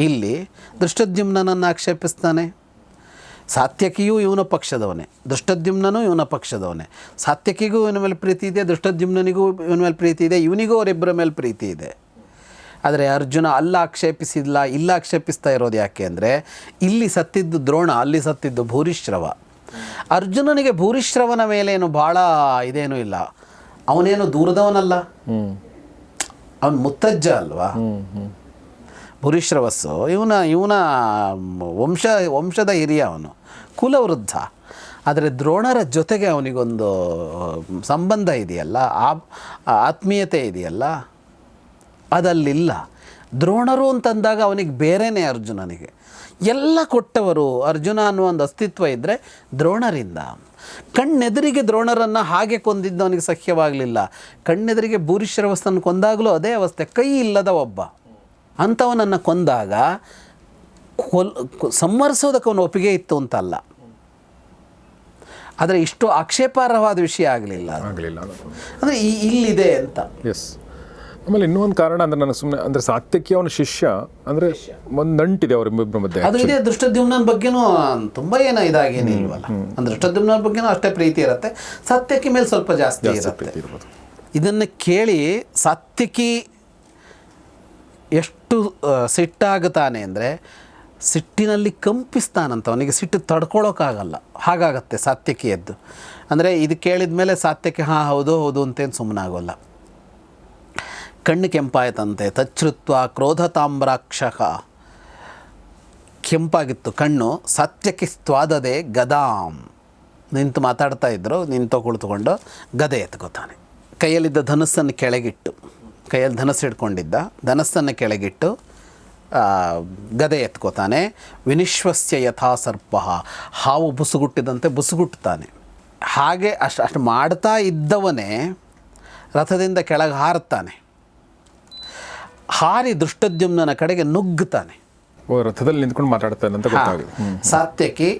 ಇಲ್ಲಿ ದೃಷ್ಟದ್ಯುಮ್ನನ್ನು ಆಕ್ಷೇಪಿಸ್ತಾನೆ? ಸಾತ್ಯಕಿಯೂ ಇವನ ಪಕ್ಷದವನೇ ದುಷ್ಟದ್ಯುಮ್ನೂ ಇವನ ಪಕ್ಷದವನೇ. ಸಾತ್ಯಕಿಗೂ ಇವನ ಮೇಲೆ ಪ್ರೀತಿ ಇದೆ ದುಷ್ಟದ್ಯುಮ್ನಿಗೂ ಇವನ ಮೇಲೆ ಪ್ರೀತಿ ಇದೆ ಇವನಿಗೂ ಅವರಿಬ್ಬರ ಮೇಲೆ ಪ್ರೀತಿ ಇದೆ. ಆದರೆ ಅರ್ಜುನ ಅಲ್ಲ ಆಕ್ಷೇಪಿಸಿಲ್ಲ ಇಲ್ಲ ಆಕ್ಷೇಪಿಸ್ತಾ ಇರೋದು ಯಾಕೆ ಅಂದರೆ ಇಲ್ಲಿ ಸತ್ತಿದ್ದು ದ್ರೋಣ ಅಲ್ಲಿ ಸತ್ತಿದ್ದು ಭೂರಿಶ್ರವ. ಅರ್ಜುನನಿಗೆ ಭೂರಿಶ್ರವನ ಮೇಲೇನು ಭಾಳ ಇದೇನೂ ಇಲ್ಲ. ಅವನೇನು ದೂರದವನಲ್ಲ? ಅವನು ಮುತ್ತಜ್ಜ ಅಲ್ವಾ? ಭೂರಿಶ್ರವಸ್ಸು ಇವನ ಇವನ ವಂಶ, ವಂಶದ ಹಿರಿಯ ಅವನು, ಕುಲವೃದ್ಧ. ಆದರೆ ದ್ರೋಣರ ಜೊತೆಗೆ ಅವನಿಗೊಂದು, ಸಂಬಂಧ ಇದೆಯಲ್ಲ ಆ ಆತ್ಮೀಯತೆ ಇದೆಯಲ್ಲ? ಅದಲ್ಲಿಲ್ಲ. ದ್ರೋಣರು ಅಂತಂದಾಗ ಅವನಿಗೆ ಬೇರೆಯೇ ಅರ್ಜುನನಿಗೆ. ಎಲ್ಲ ಕೊಟ್ಟವರು ಅರ್ಜುನ ಅನ್ನೋ ಒಂದು ಅಸ್ತಿತ್ವ ಇದ್ದರೆ ದ್ರೋಣರಿಂದ. ಕಣ್ಣೆದುರಿಗೆ ದ್ರೋಣರನ್ನು ಹಾಗೆ ಕೊಂದಿದ್ದು ಅವನಿಗೆ ಸಖ್ಯವಾಗಲಿಲ್ಲ ಕಣ್ಣೆದುರಿಗೆ ಭೂರಿಶ್ರವಸ್ತನ ಕೊಂದಾಗಲೂ ಅದೇ ಅವಸ್ಥೆ, ಕೈ ಇಲ್ಲದ ಒಬ್ಬ. ಅಂಥವನನ್ನು ಕೊಂದಾಗ ಕೊಲ್ ಸಂವರಿಸೋದಕ್ಕೆ ಅವನು ಒಪ್ಪಿಗೆ ಇತ್ತು ಅಂತಲ್ಲ. ಆದರೆ ಇಷ್ಟು ಆಕ್ಷೇಪಾರ್ಹವಾದ ವಿಷಯ ಆಗಲಿಲ್ಲ ಆಗಲಿಲ್ಲ ಅಂದರೆ ಈ ಇಲ್ಲಿದೆ ಅಂತ. ಎಸ್ ಆಮೇಲೆ ಇನ್ನೊಂದು ಕಾರಣ ಅಂದ್ರೆ ನನಗೆ ಸುಮ್ಮನೆ ಅಂದರೆ ಸಾತ್ಯಕಿ ಅವನ ಶಿಷ್ಯ ಅಂದರೆ ಒಂದು ನಂಟಿದೆ ಅವರಿಬ್ಬರ ಮಧ್ಯೆ ಅದು ಇದೆ ದೃಷ್ಟದ್ಯುಮ್ನ ಬಗ್ಗೆನೂ ತುಂಬ ಏನೋ ಇದಾಗೇನಿಲ್ವಲ್ಲ ಅಂದ್ರೆ ದೃಷ್ಟದ್ಯುಮ್ನ ಬಗ್ಗೆನೂ ಅಷ್ಟೇ ಪ್ರೀತಿ ಇರುತ್ತೆ. ಸತ್ಯಕ್ಕೆ ಮೇಲೆ ಸ್ವಲ್ಪ ಜಾಸ್ತಿ ಇರುತ್ತೆ. ಇದನ್ನು ಕೇಳಿ ಸಾತ್ಯಕಿ ಎಷ್ಟು ಆ, ಸಿಟ್ಟಾಗುತ್ತಾನೆ ಅಂದರೆ ಸಿಟ್ಟಿನಲ್ಲಿ ಕಂಪಿಸ್ತಾನಂತ ಅವನಿಗೆ ಸಿಟ್ಟು ತಡ್ಕೊಳ್ಳೋಕ್ಕಾಗಲ್ಲ ಹಾಗಾಗತ್ತೆ ಎದ್ದು. ಅಂದರೆ ಇದು ಕೇಳಿದ ಮೇಲೆ ಸಾತ್ಯಕ್ಕೆ ಹಾಂ ಹೌದು ಹೌದು ಅಂತೇನು ಸುಮ್ಮನಾಗೋಲ್ಲ ಕಣ್ಣು ಕೆಂಪಾಯ್ತಂತೆ. ತಚ್ಛೃತ್ವ ಕ್ರೋಧತಾಮ್ರಾಕ್ಷಕ. ಕೆಂಪಾಗಿತ್ತು ಕಣ್ಣು. ಸತ್ಯಕ್ಕೆ ಸ್ವಾದದೆ ಗದಾಂ ನಿಂತು ಮಾತಾಡ್ತಾ ಇದ್ದರು ನಿಂತು ಕುಳಿತುಕೊಂಡು ಗದೆ ಎತ್ಕೋತಾನೆ. ಕೈಯಲ್ಲಿದ್ದ ಧನಸ್ಸನ್ನು ಕೆಳಗಿಟ್ಟು. ಕೈಯಲ್ಲಿ ಧನಸ್ಸು ಹಿಡ್ಕೊಂಡಿದ್ದ ಧನಸ್ಸನ್ನು ಕೆಳಗಿಟ್ಟು ಗದೆ ಎತ್ಕೋತಾನೆ. ವಿನಿಶ್ವಸ್ಯ ಯಥಾ ಸರ್ಪ. ಹಾವು ಬುಸುಗುಟ್ಟಿದಂತೆ ಬುಸುಗುಟ್ತಾನೆ ಹಾಗೆ ಅಷ್ಟು ಅಷ್ಟು ಮಾಡ್ತಾ ಇದ್ದವನೇ ರಥದಿಂದ ಕೆಳಗೆ ಹಾರುತ್ತಾನೆ. ಹಾರಿ ದೃಷ್ಟದ್ಯುಮ್ನ ಕಡೆಗೆ ನುಗ್ಗುತ್ತಾನೆ. ಓ ರಥದಲ್ಲಿ ನಿಂತ್ಕೊಂಡು ಮಾತಾಡ್ತಾನೆ ಅಂತ. ಸಾತ್ಯಕಿ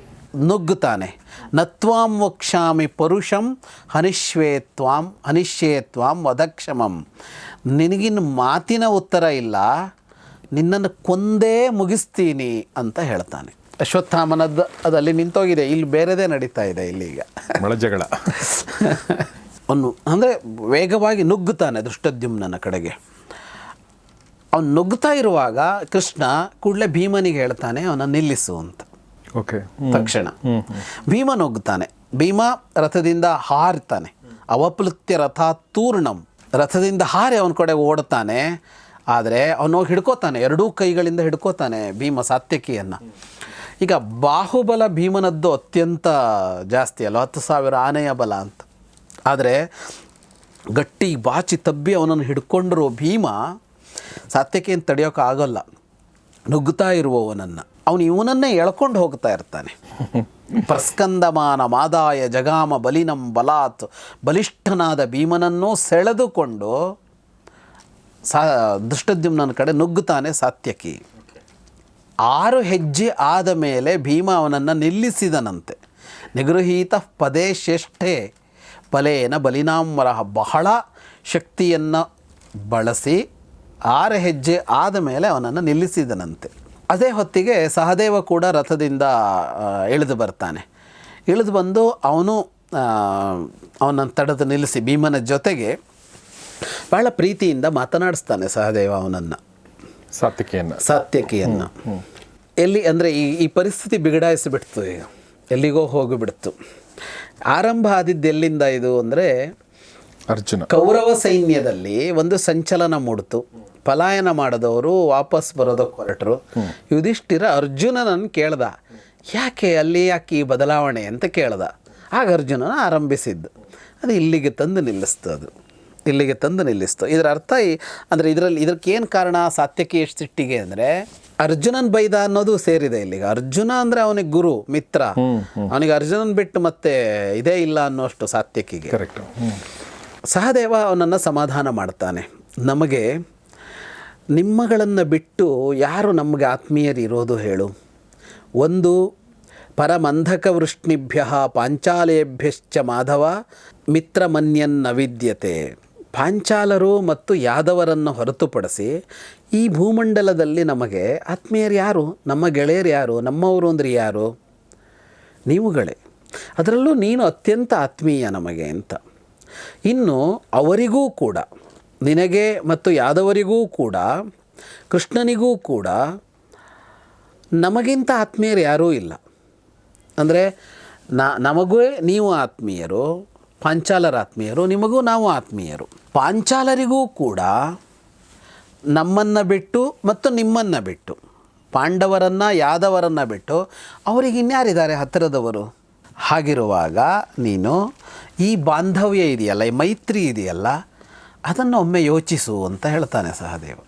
ನುಗ್ಗುತ್ತಾನೆ. ನತ್ವಾಂ ವಕ್ಷಾಮಿ ಪರುಷಂ ಹನಿಶ್ವೇ ತ್ವಾಂ ಹನಿಷ್ಯೇ ತ್ವಾಂ ವದಕ್ಷಮಂ. ನಿನಗಿನ್ನು ಮಾತಿನ ಉತ್ತರ ಇಲ್ಲ ನಿನ್ನನ್ನು ಕೊಂದೇ ಮುಗಿಸ್ತೀನಿ ಅಂತ ಹೇಳ್ತಾನೆ. ಅಶ್ವತ್ಥಾಮನದ್ದು ಅದಲ್ಲಿ ನಿಂತೋಗಿದೆ ಇಲ್ಲಿ ಬೇರೆದೇ ನಡೀತಾ ಇದೆ ಇಲ್ಲಿ ಈಗ. ಮಳೆ ಜಗಳ ಅವನು ಅಂದರೆ ವೇಗವಾಗಿ ನುಗ್ಗುತ್ತಾನೆ ದೃಷ್ಟದ್ಯುಮ್ನನ ಕಡೆಗೆ. ಅವನು ನುಗ್ಗುತ್ತಾ ಇರುವಾಗ ಕೃಷ್ಣ ಕೂಡಲೇ ಭೀಮನಿಗೆ ಹೇಳ್ತಾನೆ ಅವನ ನಿಲ್ಲಿಸು ಅಂತ. ಓಕೆ. ತಕ್ಷಣ. ಭೀಮ ನುಗ್ಗುತ್ತಾನೆ. ಭೀಮ ರಥದಿಂದ ಹಾರ್ತಾನೆ. ಅವಪ್ಲುತ್ಯ ರಥ ತೂರ್ಣಂ. ರಥದಿಂದ ಹಾರಿ ಅವನ ಕಡೆ ಓಡುತ್ತಾನೆ, ಆದರೆ ಅವನು ಹಿಡ್ಕೋತಾನೆ, ಎರಡೂ ಕೈಗಳಿಂದ ಹಿಡ್ಕೋತಾನೆ ಭೀಮ ಸಾತ್ಯಕಿಯನ್ನು. ಈಗ ಬಾಹುಬಲ ಭೀಮನದ್ದು ಅತ್ಯಂತ ಜಾಸ್ತಿ ಅಲ್ಲ, ಹತ್ತು ಸಾವಿರ ಆನೆಯ ಬಲ ಅಂತ. ಆದರೆ ಗಟ್ಟಿ ಬಾಚಿ ತಬ್ಬಿ ಅವನನ್ನು ಹಿಡ್ಕೊಂಡ್ರು ಭೀಮ ಸಾತ್ಯಕಿಯನ್ನು ತಡೆಯೋಕ್ಕಾಗಲ್ಲ ನುಗ್ಗುತ್ತಾ ಇರುವವನನ್ನು. ಅವನು ಇವನನ್ನೇ ಎಳ್ಕೊಂಡು ಹೋಗ್ತಾ ಇರ್ತಾನೆ. ಪ್ರಸ್ಕಂದಮಾನ ಮಾದಾಯ ಜಗಾಮ ಬಲಿನಂ ಬಲಾತ್. ಬಲಿಷ್ಠನಾದ ಭೀಮನನ್ನು ಸೆಳೆದುಕೊಂಡು ಸಾ ದುಷ್ಟದ್ಯುಮ್ನನ ಕಡೆ ನುಗ್ಗುತ್ತಾನೆ ಸಾತ್ಯಕಿ. ಆರು ಹೆಜ್ಜೆ ಆದ ಮೇಲೆ ಭೀಮ ಅವನನ್ನು ನಿಲ್ಲಿಸಿದನಂತೆ. ನಿಗೃಹೀತ ಪದೇ ಶ್ರೇಷ್ಠೆ ಬಲೇನ ಬಲಿನಾಂಬರ ಬಹಳ ಶಕ್ತಿಯನ್ನು ಬಳಸಿ ಆರು ಹೆಜ್ಜೆ ಆದ ಮೇಲೆ ಅವನನ್ನು ನಿಲ್ಲಿಸಿದನಂತೆ. ಅದೇ ಹೊತ್ತಿಗೆ ಸಹದೇವ ಕೂಡ ರಥದಿಂದ ಇಳಿದು ಬರ್ತಾನೆ. ಇಳಿದು ಬಂದು ಅವನು ಅವನನ್ನು ತಡೆದು ನಿಲ್ಲಿಸಿ ಭೀಮನ ಜೊತೆಗೆ ಭಾಳ ಪ್ರೀತಿಯಿಂದ ಮಾತನಾಡಿಸ್ತಾನೆ ಸಹದೇವ ಅವನನ್ನು. ಸಾತ್ವಿಕೆಯನ್ನು ಸಾತ್ಯಕಿಯನ್ನು. ಎಲ್ಲಿ ಅಂದರೆ ಈ ಈ ಪರಿಸ್ಥಿತಿ ಬಿಗಡಾಯಿಸಿಬಿಡ್ತು ಈಗ. ಎಲ್ಲಿಗೋ ಹೋಗಿಬಿಡ್ತು ಆರಂಭ ಆದಿದ್ದು ಎಲ್ಲಿಂದ ಇದು ಅಂದರೆ ಅರ್ಜುನ. ಕೌರವ ಸೈನ್ಯದಲ್ಲಿ ಒಂದು ಸಂಚಲನ ಮೂಡಿತು. ಪಲಾಯನ ಮಾಡಿದವರು ವಾಪಸ್ ಬರೋದಕ್ಕೆ ಹೊರಟರು ಯುಧಿಷ್ಠಿರ ಅರ್ಜುನನನ್ನು ಕೇಳ್ದ. ಯಾಕೆ ಅಲ್ಲಿ ಯಾಕೆ ಈ ಬದಲಾವಣೆ ಅಂತ ಕೇಳ್ದ. ಆಗ ಅರ್ಜುನನ ಆರಂಭಿಸಿದ್ದು. ಅದು ಇಲ್ಲಿಗೆ ತಂದು ನಿಲ್ಲಿಸ್ತು ಅದು. ಇಲ್ಲಿಗೆ ತಂದು ನಿಲ್ಲಿಸ್ತು. ಇದರ ಅರ್ಥ ಈ ಅಂದರೆ ಇದರಲ್ಲಿ ಇದಕ್ಕೆ ಏನು ಕಾರಣ? ಸಾತ್ಯಕ್ಕೆ ಎಷ್ಟು ಸಿಟ್ಟಿಗೆ ಅಂದರೆ ಅರ್ಜುನನ್ ಬೈದ ಅನ್ನೋದು ಸೇರಿದೆ ಇಲ್ಲಿಗೆ. ಅರ್ಜುನ ಅಂದರೆ ಅವನಿಗೆ ಗುರು ಮಿತ್ರ. ಅವನಿಗೆ ಅರ್ಜುನನ್ ಬಿಟ್ಟು ಮತ್ತೆ ಇದೇ ಇಲ್ಲ ಅನ್ನೋಷ್ಟು ಸಾತ್ಯಕಿಗೆ. ಕರೆಕ್ಟ್ ಸಹದೇವ ಅವನನ್ನು ಸಮಾಧಾನ ಮಾಡ್ತಾನೆ. ನಮಗೆ ನಿಮ್ಮಗಳನ್ನು ಬಿಟ್ಟು ಯಾರು ನಮಗೆ ಆತ್ಮೀಯರಿರೋದು ಹೇಳು. ಒಂದು, ಪರಮಂಧಕ ವೃಷ್ಣಿಭ್ಯ ಪಾಂಚಾಲೇಭ್ಯಶ್ಚ ಮಾಧವ ಮಿತ್ರಮನ್ಯನ್ನ ವಿದ್ಯತೆ ಪಾಂಚಾಲರು ಮತ್ತು ಯಾದವರನ್ನು ಹೊರತುಪಡಿಸಿ ಈ ಭೂಮಂಡಲದಲ್ಲಿ ನಮಗೆ ಆತ್ಮೀಯರು ಯಾರು? ನಮ್ಮ ಗೆಳೆಯರು ಯಾರು? ನಮ್ಮವರು ಅಂದರೆ ಯಾರು? ನೀವುಗಳೇ ಅದರಲ್ಲೂ ನೀನು ಅತ್ಯಂತ ಆತ್ಮೀಯ ನಮಗೆ ಅಂತ. ಇನ್ನು ಅವರಿಗೂ ಕೂಡ ನಿನಗೆ ಮತ್ತು ಯಾದವರಿಗೂ ಕೂಡ, ಕೃಷ್ಣನಿಗೂ ಕೂಡ ನಮಗಿಂತ ಆತ್ಮೀಯರು ಯಾರೂ ಇಲ್ಲ. ಅಂದರೆ ನ, ನಮಗೂ ನೀವು ಆತ್ಮೀಯರು, ಪಾಂಚಾಲರ ಆತ್ಮೀಯರು, ನಿಮಗೂ ನಾವು ಆತ್ಮೀಯರು. ಪಾಂಚಾಲರಿಗೂ ಕೂಡ ನಮ್ಮನ್ನು ಬಿಟ್ಟು ಮತ್ತು ನಿಮ್ಮನ್ನು ಬಿಟ್ಟು, ಪಾಂಡವರನ್ನು, ಯಾದವರನ್ನು ಬಿಟ್ಟು, ಅವರಿಗೆ ಇನ್ಯಾರಿದ್ದಾರೆ ಹತ್ತಿರದವರು? ಹಾಗಿರುವಾಗ ನೀನು ಈ ಬಾಂಧವ್ಯ ಇದೆಯಲ್ಲ, ಈ ಮೈತ್ರಿ ಇದೆಯಲ್ಲ ಅದನ್ನು ಒಮ್ಮೆ ಯೋಚಿಸು ಅಂತ ಹೇಳ್ತಾನೆ ಸಹದೇವ.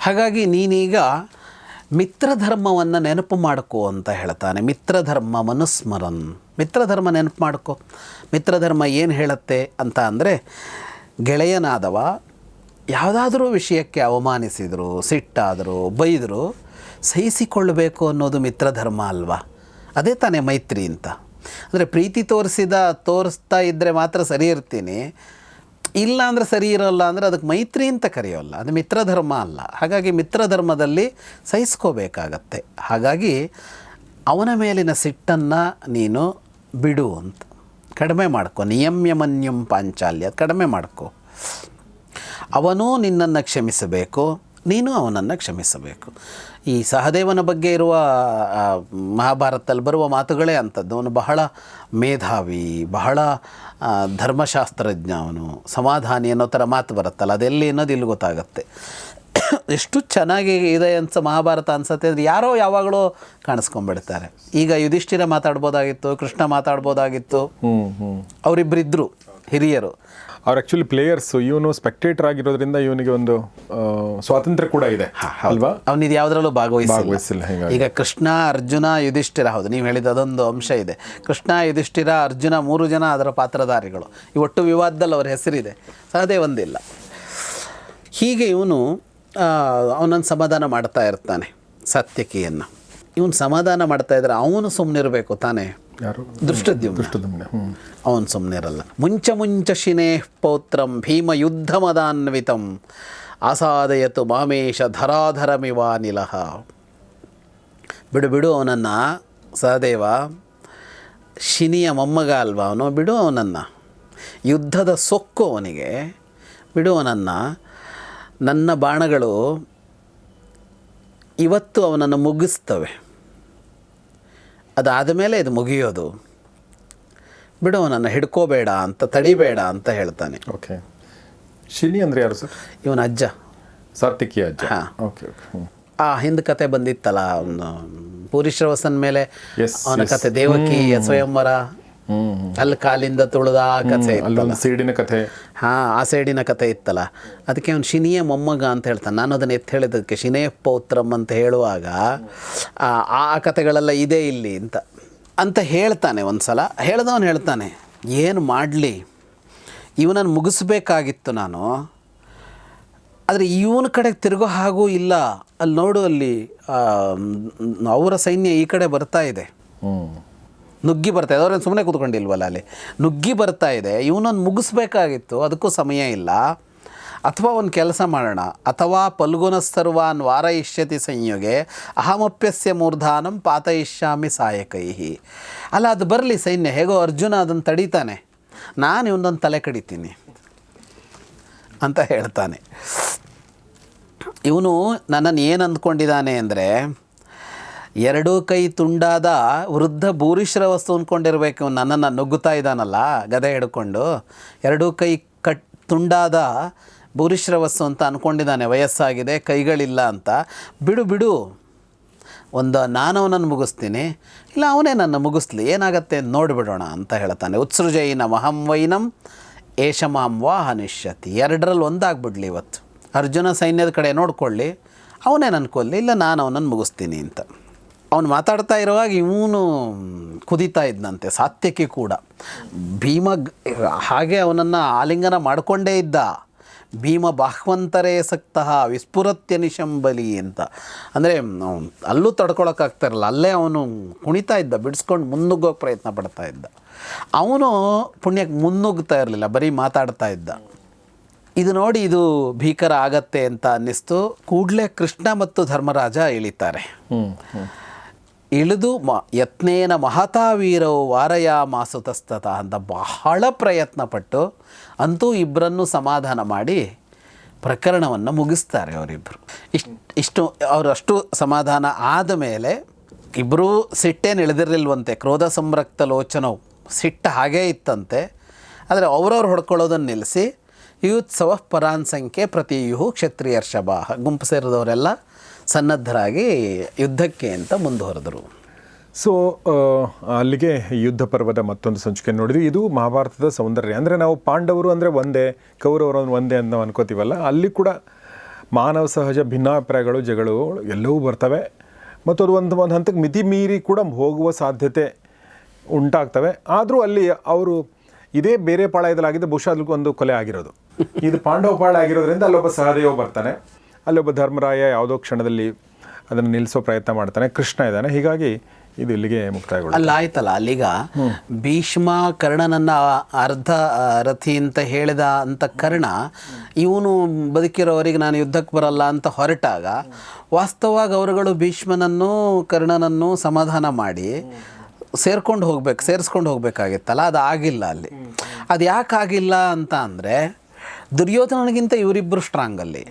ಹಾಗಾಗಿ ನೀನೀಗ ಮಿತ್ರಧರ್ಮವನ್ನು ನೆನಪು ಮಾಡ್ಕೋ ಅಂತ ಹೇಳ್ತಾನೆ. ಮಿತ್ರಧರ್ಮ ಮನುಸ್ಮರನ್ ಮಿತ್ರಧರ್ಮ ನೆನಪು ಮಾಡ್ಕೋ. ಮಿತ್ರಧರ್ಮ ಏನು ಹೇಳುತ್ತೆ ಅಂತ ಅಂದರೆ, ಗೆಳೆಯನಾದವ ಯಾವುದಾದ್ರೂ ವಿಷಯಕ್ಕೆ ಅವಮಾನಿಸಿದರು, ಸಿಟ್ಟಾದರು, ಬೈದರು, ಸಹಿಸಿಕೊಳ್ಳಬೇಕು ಅನ್ನೋದು ಮಿತ್ರಧರ್ಮ ಅಲ್ವಾ? ಅದೇ ತಾನೇ ಮೈತ್ರಿ ಅಂತ. ಅಂದರೆ ಪ್ರೀತಿ ತೋರಿಸಿದ, ತೋರಿಸ್ತಾ ಇದ್ದರೆ ಮಾತ್ರ ಸರಿ ಇರ್ತೀನಿ. ಇಲ್ಲ ಅಂದರೆ ಸರಿ ಇರೋಲ್ಲ ಅಂದರೆ ಅದಕ್ಕೆ ಮೈತ್ರಿ ಅಂತ ಕರೆಯೋಲ್ಲ. ಅದು ಮಿತ್ರಧರ್ಮ ಅಲ್ಲ. ಹಾಗಾಗಿ ಮಿತ್ರಧರ್ಮದಲ್ಲಿ ಸಹಿಸ್ಕೋಬೇಕಾಗತ್ತೆ. ಹಾಗಾಗಿ ಅವನ ಮೇಲಿನ ಸಿಟ್ಟನ್ನು ನೀನು ಬಿಡು ಅಂತ. ಕಡಿಮೆ ಮಾಡ್ಕೊ. ನಿಯಮ್ಯ ಮನ್ಯಂ ಪಾಂಚಾಲ್ಯ. ಕಡಿಮೆ ಮಾಡ್ಕೊ. ಅವನೂ ನಿನ್ನನ್ನು ಕ್ಷಮಿಸಬೇಕು. ನೀನು ಅವನನ್ನು ಕ್ಷಮಿಸಬೇಕು. ಈ ಸಹದೇವನ ಬಗ್ಗೆ ಇರುವ ಮಹಾಭಾರತದಲ್ಲಿ ಬರುವ ಮಾತುಗಳೇ ಅಂಥದ್ದು. ಅವನು ಬಹಳ ಮೇಧಾವಿ, ಬಹಳ ಧರ್ಮಶಾಸ್ತ್ರಜ್ಞ ಅವನು. ಸಮಾಧಾನಿ ಅನ್ನೋ ಥರ ಮಾತು ಬರುತ್ತಲ್ಲ ಅದೆಲ್ಲಿ ಅನ್ನೋದು ಇಲ್ಲಿ ಗೊತ್ತಾಗುತ್ತೆ. ಎಷ್ಟು ಚೆನ್ನಾಗಿ ಇದೆ ಅನ್ಸ ಮಹಾಭಾರತ ಅನ್ಸತ್ತೆ ಅಂದರೆ ಯಾರೋ ಯಾವಾಗಲೂ ಕಾಣಿಸ್ಕೊಂಡ್ಬಿಡ್ತಾರೆ. ಈಗ ಯುಧಿಷ್ಠಿರ ಮಾತಾಡ್ಬೋದಾಗಿತ್ತು ಕೃಷ್ಣ ಮಾತಾಡ್ಬೋದಾಗಿತ್ತು. ಅವರಿಬ್ಬರಿದ್ದರು ಹಿರಿಯರು. ಅವ್ರು ಆ್ಯಕ್ಚುಲಿ ಪ್ಲೇಯರ್ಸ್ ಇವನು ಸ್ಪೆಕ್ಟೇಟರ್ ಆಗಿರೋದ್ರಿಂದ ಇವನಿಗೆ ಒಂದು ಸ್ವಾತಂತ್ರ್ಯ ಕೂಡ ಇದೆ. ಅಲ್ವಾ? ಅವನಿದು ಯಾವುದ್ರಲ್ಲೂ ಭಾಗವಹಿಸಿಲ್ಲ. ಭಾಗವಹಿಸಿಲ್ಲ ಈಗ ಕೃಷ್ಣ ಅರ್ಜುನ ಯುಧಿಷ್ಠಿರ ಹೌದು ನೀವು ಹೇಳಿದ ಅದೊಂದು ಅಂಶ ಇದೆ. ಕೃಷ್ಣ ಯುಧಿಷ್ಠಿರ ಅರ್ಜುನ ಮೂರು ಜನ ಅದರ ಪಾತ್ರಧಾರಿಗಳು. ಈ ಒಟ್ಟು ವಿವಾದದಲ್ಲಿ ಅವರ ಹೆಸರಿದೆ. ಅದೇ ಒಂದಿಲ್ಲ. ಹೀಗೆ ಇವನು ಅವನನ್ನು ಸಮಾಧಾನ ಮಾಡ್ತಾ ಇರ್ತಾನೆ ಸತ್ಯಕಿಯನ್ನು. ಇವನು ಸಮಾಧಾನ ಮಾಡ್ತಾ ಇದ್ದರೆ ಅವನು ಸುಮ್ಮನಿರಬೇಕು ತಾನೇ? ಯಾರು? ದೃಷ್ಟದ್ಯುಮ್ನ. ಅವನು ಸುಮ್ಮನಿರಲ್ಲ ಮುಂಚ ಮುಂಚ ಶಿನೇ ಪೌತ್ರಂ ಭೀಮ ಯುದ್ಧ ಮದಾನ್ವಿತಂ ಆಸಾದಯತು ಮಾಮೇಶ ಧರಾಧರಮಿವಾನಿಲಹ ಬಿಡು ಬಿಡು ಅವನನ್ನು ಸಹದೇವ. ಶಿನಿಯ ಮೊಮ್ಮಗ ಅಲ್ವಾ ಅವನು? ಬಿಡು ಅವನನ್ನು. ಯುದ್ಧದ ಸೊಕ್ಕು ಅವನಿಗೆ. ಬಿಡು ಅವನನ್ನು. ನನ್ನ ಬಾಣಗಳು ಇವತ್ತು ಅವನನ್ನು ಮುಗಿಸ್ತವೆ. ಅದಾದ ಮೇಲೆ ಇದು ಮುಗಿಯೋದು. ಬಿಡು ನನ್ನ ಹಿಡ್ಕೋಬೇಡ ಅಂತ ತಡಿಬೇಡ ಅಂತ ಹೇಳ್ತಾನೆ. ಓಕೆ. ಶಿನಿ ಅಂದ್ರೆ ಯಾರು ಸರ್? ಇವನ ಅಜ್ಜ. ಸಾತ್ವಿಕಿ ಅಜ್ಜ. ಹಾಂ. Okay okay. ಆ ಹಿಂದ್ ಕತೆ ಬಂದಿತ್ತಲ್ಲ ಅವನು ಪೂರಿಶ್ರವಸನ್ ಮೇಲೆ Yes, ಅವನ. ಕತೆ ದೇವಕಿ ಸ್ವಯಂವರ. ಅಲ್ಲಿ ಕಾಲಿಂದ ತುಳಿದ ಆ ಕಥೆ ಸೈಡಿನ ಕಥೆ. ಹಾ ಆ ಸೈಡಿನ ಕಥೆ ಇತ್ತಲ್ಲ. ಅದಕ್ಕೆ ಅವನು ಶಿನಿಯ ಮೊಮ್ಮಗ ಅಂತ ಹೇಳ್ತಾನೆ. ನಾನು ಅದನ್ನು ಎತ್ತಿ ಹೇಳಿದ್ದಕ್ಕೆ ಶಿನೇ ಪೌತ್ರಮ್ ಅಂತ ಹೇಳುವಾಗ ಆ ಆ ಕತೆಗಳೆಲ್ಲ ಇದೆ ಇಲ್ಲಿ ಅಂತ. ಅಂತ ಹೇಳ್ತಾನೆ ಒಂದು ಸಲ ಹೇಳ್ದವನು ಹೇಳ್ತಾನೆ ಏನು ಮಾಡಲಿ? ಇವನನ್ನು ಮುಗಿಸ್ಬೇಕಾಗಿತ್ತು ನಾನು. ಆದರೆ ಇವನ ಕಡೆಗೆ ತಿರುಗೋ ಹಾಗೂ ಇಲ್ಲ. ಅಲ್ಲಿ ನೋಡು ಅಲ್ಲಿ ಅವರ ಸೈನ್ಯ ಈ ಕಡೆ ಬರ್ತಾ ಇದೆ. ನುಗ್ಗಿ ಬರ್ತಾ ಇದೆ. ಅವ್ರೇನು ಸುಮ್ಮನೆ ಕೂತ್ಕೊಂಡಿಲ್ವಲ್ಲ ಅಲ್ಲಿ? ನುಗ್ಗಿ ಬರ್ತಾ ಇದೆ. ಇವನೊಂದು ಮುಗಿಸ್ಬೇಕಾಗಿತ್ತು. ಅದಕ್ಕೂ ಸಮಯ ಇಲ್ಲ. ಅಥವಾ ಒಂದು ಕೆಲಸ ಮಾಡೋಣ. ಅಥವಾ ಪಲ್ಗುನಸ್ತರ್ವಾನ್ ಇಷ್ಯತಿ ಸಂಯೋಗೆ ಅಹಮಪ್ಯಸ್ಯ ಮೂರ್ಧಾನಂ ಪಾತಯಿಷ್ಯಾಮಿ ಸಾಯಕೈಹಿ. ಅಲ್ಲ, ಅದು ಬರಲಿ ಸೈನ್ಯ. ಹೇಗೋ ಅರ್ಜುನ ಅದನ್ನು ತಡೀತಾನೆ. ನಾನು ಇವನೊಂದು ತಲೆ ಕಡಿತೀನಿ ಅಂತ ಹೇಳ್ತಾನೆ. ಇವನು ನನ್ನನ್ನು ಏನು ಅಂದ್ಕೊಂಡಿದ್ದಾನೆ ಅಂದರೆ ಎರಡೂ ಕೈ ತುಂಡಾದ ವೃದ್ಧ ಭೂರಿಶ್ರವಸ್ತು ಅಂದ್ಕೊಂಡಿರ್ಬೇಕು ಅಂದ್ಕೊಂಡಿರಬೇಕು ನನ್ನನ್ನು ನುಗ್ಗುತ್ತಾ ಇದ್ದಾನಲ್ಲ, ಗದೆ ಹಿಡ್ಕೊಂಡು. ಎರಡೂ ಕೈ ಕಟ್ ತುಂಡಾದ ಭೂರಿಶ್ರ ವಸ್ತು ಅಂತ ಅಂದ್ಕೊಂಡಿದ್ದಾನೆ ವಯಸ್ಸಾಗಿದೆ, ಕೈಗಳಿಲ್ಲ ಅಂತ. ಬಿಡು ಬಿಡು. ಒಂದು ನಾನವನನ್ನು ಮುಗಿಸ್ತೀನಿ. ಇಲ್ಲ, ಅವನೇ ನನ್ನ ಮುಗಿಸ್ಲಿ. ಏನಾಗತ್ತೆ ನೋಡಿಬಿಡೋಣ ಅಂತ ಹೇಳ್ತಾನೆ. ಉತ್ಸೃಜಯಿನ ಮಹಂ ವೈನಂ ಏಷಮಾಂ ವಾ ಹನಿಷ್ಯತಿ ಎರಡರಲ್ಲಿ ಒಂದಾಗ್ಬಿಡ್ಲಿ ಇವತ್ತು. ಅರ್ಜುನ ಸೈನ್ಯದ ಕಡೆ ನೋಡ್ಕೊಳ್ಳಿ. ಅವನೇ ಕೊಲ್ಲಿ, ಇಲ್ಲ ನಾನು ಅವನನ್ನು ಮುಗಿಸ್ತೀನಿ ಅಂತ. ಅವನು ಮಾತಾಡ್ತಾ ಇರುವಾಗ ಇವನು ಕುದೀತಾ ಇದ್ದಂತೆ ಸಾತ್ಯಕ್ಕೆ ಕೂಡ. ಭೀಮ ಹಾಗೆ ಅವನನ್ನು ಆಲಿಂಗನ ಮಾಡಿಕೊಂಡೇ ಇದ್ದ. ಭೀಮ ಬಾಹ್ವಂತರೇ ಸಕ್ತಃ, ವಿಸ್ಫುರತ್ಯ ನಿಶಂಬಲಿ ಅಂತ. ಅಂದರೆ ಅಲ್ಲೂ ತಡ್ಕೊಳಕ್ಕಾಗ್ತಾರಲ್ಲ ಅಲ್ಲೇ ಅವನು ಕುಣಿತಾ ಇದ್ದ, ಬಿಡಿಸ್ಕೊಂಡು ಮುನ್ನುಗ್ಗೋಕೆ ಪ್ರಯತ್ನ ಪಡ್ತಾ ಇದ್ದ. ಅವನು ಪುಣ್ಯಕ್ಕೆ ಮುನ್ನುಗ್ತಾ ಇರಲಿಲ್ಲ, ಬರೀ ಮಾತಾಡ್ತಾ ಇದ್ದ. ಇದು ನೋಡಿ ಇದು ಭೀಕರ ಆಗತ್ತೆ ಅಂತ ಅನ್ನಿಸ್ತು. ಕೂಡಲೇ ಕೃಷ್ಣ ಮತ್ತು ಧರ್ಮರಾಜ ಇಳಿತಾರೆ. ಇಳಿದು ಮ ಯತ್ನೇನ ಮಹತಾವೀರ ವಾರಯ ಮಾಸುತಸ್ತತ ಅಂತ ಬಹಳ ಪ್ರಯತ್ನ ಪಟ್ಟು ಅಂತೂ ಇಬ್ಬರನ್ನು ಸಮಾಧಾನ ಮಾಡಿ ಪ್ರಕರಣವನ್ನು ಮುಗಿಸ್ತಾರೆ ಅವರಿಬ್ಬರು ಇಷ್ಟು ಇಷ್ಟು ಅವರಷ್ಟು ಸಮಾಧಾನ ಆದ ಮೇಲೆ ಇಬ್ಬರೂ ಸಿಟ್ಟೇನು ಇಳಿದಿರಲಿಲ್ವಂತೆ, ಕ್ರೋಧ ಸಂರಕ್ತ ಲೋಚನವು ಸಿಟ್ಟು ಹಾಗೇ ಇತ್ತಂತೆ. ಆದರೆ ಅವರವ್ರು ಹೊಡ್ಕೊಳ್ಳೋದನ್ನು ನಿಲ್ಲಿಸಿ ಯುತ್ಸವ ಪರಾನ್ ಸಂಖ್ಯೆ ಪ್ರತಿಯು ಕ್ಷತ್ರಿಯರ್ಷಭ ಗುಂಪು ಸೇರಿದವರೆಲ್ಲ ಸನ್ನದ್ಧರಾಗಿ ಯುದ್ಧಕ್ಕೆ ಅಂತ ಮುಂದುವರೆದರು. ಸೊ ಅಲ್ಲಿಗೆ ಯುದ್ಧ ಪರ್ವದ ಮತ್ತೊಂದು ಸಂಚಿಕೆ ನೋಡಿದ್ವಿ. ಇದು ಮಹಾಭಾರತದ ಸೌಂದರ್ಯ. ಅಂದರೆ ನಾವು ಪಾಂಡವರು ಅಂದರೆ ಒಂದೇ ಕೌರವರು ಒಂದೇ ಅಂತ ನಾವು ಅನ್ಕೋತೀವಲ್ಲ. ಅಲ್ಲಿ ಕೂಡ ಮಾನವ ಸಹಜ ಭಿನ್ನಾಭಿಪ್ರಾಯಗಳು ಜಗಳು ಎಲ್ಲವೂ ಬರ್ತವೆ. ಮತ್ತು ಅದು ಒಂದು ಒಂದು ಹಂತಕ್ಕೆ ಮಿತಿ ಮೀರಿ ಕೂಡ ಹೋಗುವ ಸಾಧ್ಯತೆ ಉಂಟಾಗ್ತವೆ. ಆದರೂ ಅಲ್ಲಿ ಅವರು ಇದೇ ಬೇರೆ ಪಾಳಯದಲ್ಲಾಗಿದ್ದು ಬಹುಶಃ ಅದಕ್ಕೆ ಒಂದು ಕೊಲೆ ಆಗಿರೋದು. ಇದು ಪಾಂಡವ ಪಾಳ ಆಗಿರೋದ್ರಿಂದ ಅಲ್ಲೊಬ್ಬ ಸಹದೇವ ಬರ್ತಾನೆ. ಅಲ್ಲೊಬ್ಬ ಧರ್ಮರಾಯ ಯಾವುದೋ ಕ್ಷಣದಲ್ಲಿ ಅದನ್ನು ನಿಲ್ಲಿಸೋ ಪ್ರಯತ್ನ ಮಾಡ್ತಾನೆ ಕೃಷ್ಣ ಇದ್ದಾನೆ. ಹೀಗಾಗಿ ಇದು ಇಲ್ಲಿಗೆ ಮುಕ್ತಾಯಗೊಳ್ಳ ಅಲ್ಲ ಆಯ್ತಲ್ಲ ಅಲ್ಲಿಗ ಭೀಷ್ಮ ಕರ್ಣನನ್ನ ಅರ್ಧ ರಥಿ ಅಂತ ಹೇಳಿದ ಅಂತ ಕರ್ಣ ಇವನು ಬದುಕಿರೋವರಿಗೆ ನಾನು ಯುದ್ಧಕ್ಕೆ ಬರಲ್ಲ ಅಂತ ಹೊರಟಾಗ ವಾಸ್ತವವಾಗಿ ಅವರುಗಳು ಭೀಷ್ಮನನ್ನು ಕರ್ಣನನ್ನು ಸಮಾಧಾನ ಮಾಡಿ ಸೇರ್ಕೊಂಡು ಹೋಗ್ಬೇಕು ಸೇರಿಸ್ಕೊಂಡು ಹೋಗ್ಬೇಕಾಗಿತ್ತಲ್ಲ ಅದು ಆಗಿಲ್ಲ ಅಲ್ಲಿ. ಅದು ಯಾಕೆ ಆಗಿಲ್ಲ ಅಂತ ಅಂದರೆ ದುರ್ಯೋಧನನಿಗಿಂತ ಇವರಿಬ್ಬರು ಸ್ಟ್ರಾಂಗ್ ಅಲ್ಲಿ.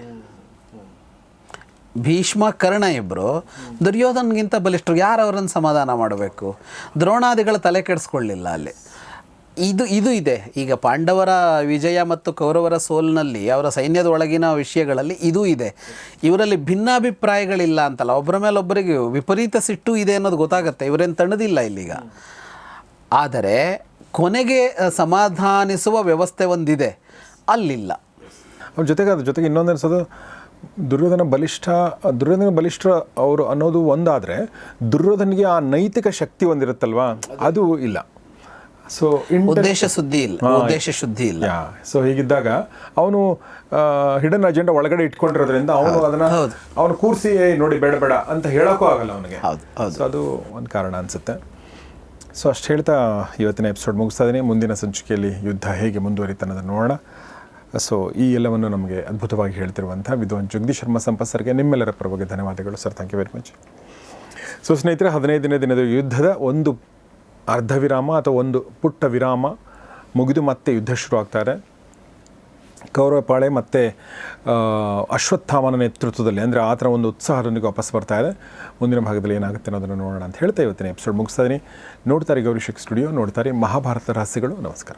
ಭೀಷ್ಮ ಕರ್ಣ ಇಬ್ಬರು ದುರ್ಯೋಧನ್ಗಿಂತ ಬಲಿಷ್ಠರು ಯಾರು ಅವರನ್ನು ಸಮಾಧಾನ ಮಾಡಬೇಕು? ದ್ರೋಣಾದಿಗಳ ತಲೆ ಕೆಡಿಸ್ಕೊಳ್ಳಿಲ್ಲ ಅಲ್ಲಿ. ಇದು ಇದು ಇದೆ. ಈಗ ಪಾಂಡವರ ವಿಜಯ ಮತ್ತು ಕೌರವರ ಸೋಲಿನಲ್ಲಿ, ಅವರ ಸೈನ್ಯದ ಒಳಗಿನ ವಿಷಯಗಳಲ್ಲಿ ಇದೂ ಇದೆ. ಇವರಲ್ಲಿ ಭಿನ್ನಾಭಿಪ್ರಾಯಗಳಿಲ್ಲ ಅಂತಲ್ಲ. ಒಬ್ಬರ ಮೇಲೆ ಒಬ್ಬರಿಗೆ ವಿಪರೀತ ಸಿಟ್ಟು ಇದೆ ಅನ್ನೋದು ಗೊತ್ತಾಗುತ್ತೆ. ಇವರೇನು ತಣ್ಣದಿಲ್ಲ ಇಲ್ಲಿಗ. ಆದರೆ ಕೊನೆಗೆ ಸಮಾಧಾನಿಸುವ ವ್ಯವಸ್ಥೆ ಒಂದಿದೆ. ಅಲ್ಲಿಲ್ಲ. ಅವ್ರ ಜೊತೆಗೆ ಅದ್ರ ಜೊತೆಗೆ ಇನ್ನೊಂದು ಅನ್ಸೋದು ದುರ್ಯೋಧನ ಬಲಿಷ್ಠ ದುರ್ಯೋಧನ ಬಲಿಷ್ಠ ಅವರು ಅನ್ನೋದು ಒಂದಾದರೆ ದುರ್ಯೋಧನಿಗೆ ಆ ನೈತಿಕ ಶಕ್ತಿ ಒಂದಿರುತ್ತಲ್ವಾ? ಅದು. ಇಲ್ಲ. ಸೊ ಉದ್ದೇಶ ಸುದ್ದಿ ಇಲ್ಲ. ಉದ್ದೇಶ ಶುದ್ಧಿ ಇಲ್ಲ. ಸೊ ಹೀಗಿದ್ದಾಗ ಅವನು ಹಿಡನ್ ಅಜೆಂಡಾ ಒಳಗಡೆ ಇಟ್ಕೊಂಡಿರೋದ್ರಿಂದ ಅವನು ಅದನ್ನ. ಅವನು ಕೂರಿಸಿ ನೋಡಿ ಬೇಡ ಬೇಡ ಅಂತ ಹೇಳೋಕ್ಕೂ ಆಗಲ್ಲ ಅವನಿಗೆ. ಸೊ ಅದು ಒಂದು ಕಾರಣ ಅನಿಸುತ್ತೆ. ಸೊ ಅಷ್ಟು ಹೇಳ್ತಾ ಇವತ್ತಿನ ಎಪಿಸೋಡ್ ಮುಗಿಸ್ತಾ ಇದ್ದೀನಿ ಮುಂದಿನ ಸಂಚಿಕೆಯಲ್ಲಿ ಯುದ್ಧ ಹೇಗೆ ಮುಂದುವರಿತ ಅನ್ನೋದನ್ನು ನೋಡೋಣ. ಸೊ ಈ ಎಲ್ಲವನ್ನು ನಮಗೆ ಅದ್ಭುತವಾಗಿ ಹೇಳ್ತಿರುವಂಥ ವಿದ್ವಾನ್ ಜಗದೀಶ್ ಶರ್ಮಾ ಸಂಪತ್ ಸರ್ಗೆ ನಿಮ್ಮೆಲ್ಲರ ಪರವಾಗಿ ಧನ್ಯವಾದಗಳು sir thank you very much so ಸ್ನೇಹಿತರೆ ಹದಿನೈದನೇ ದಿನದ ಯುದ್ಧದ ಒಂದು ಅರ್ಧ ವಿರಾಮ ಅಥವಾ ಒಂದು ಪುಟ್ಟ ವಿರಾಮ ಮುಗಿದು ಮತ್ತೆ ಯುದ್ಧ ಶುರುವಾಗ್ತಾರೆ ಕೌರವಪಾಳೆ ಕೌರವ ಪಾಳೆ ಮತ್ತು ಅಶ್ವತ್ಥಾಮನ ನೇತೃತ್ವದಲ್ಲಿ, ಅಂದರೆ ಆ ಥರ ಒಂದು ಉತ್ಸಾಹದೊಂದಿಗೆ ವಾಪಸ್ ಬರ್ತಾ ಇದೆ. ಮುಂದಿನ ಭಾಗದಲ್ಲಿ ಏನಾಗುತ್ತೆ ಅನ್ನೋದನ್ನು ನೋಡೋಣ ಅಂತ ಹೇಳ್ತಾ ಇವತ್ತಿನ ಎಪಿಸೋಡ್ ಮುಗಿಸ್ತಾ ಇದ್ದೀನಿ ನೋಡ್ತಾರೆ ಗೌರಿಶಿಕ್ ಸ್ಟುಡಿಯೋ ನೋಡ್ತಾರೆ ಮಹಾಭಾರತ ರಹಸ್ಯಗಳು. ನಮಸ್ಕಾರ.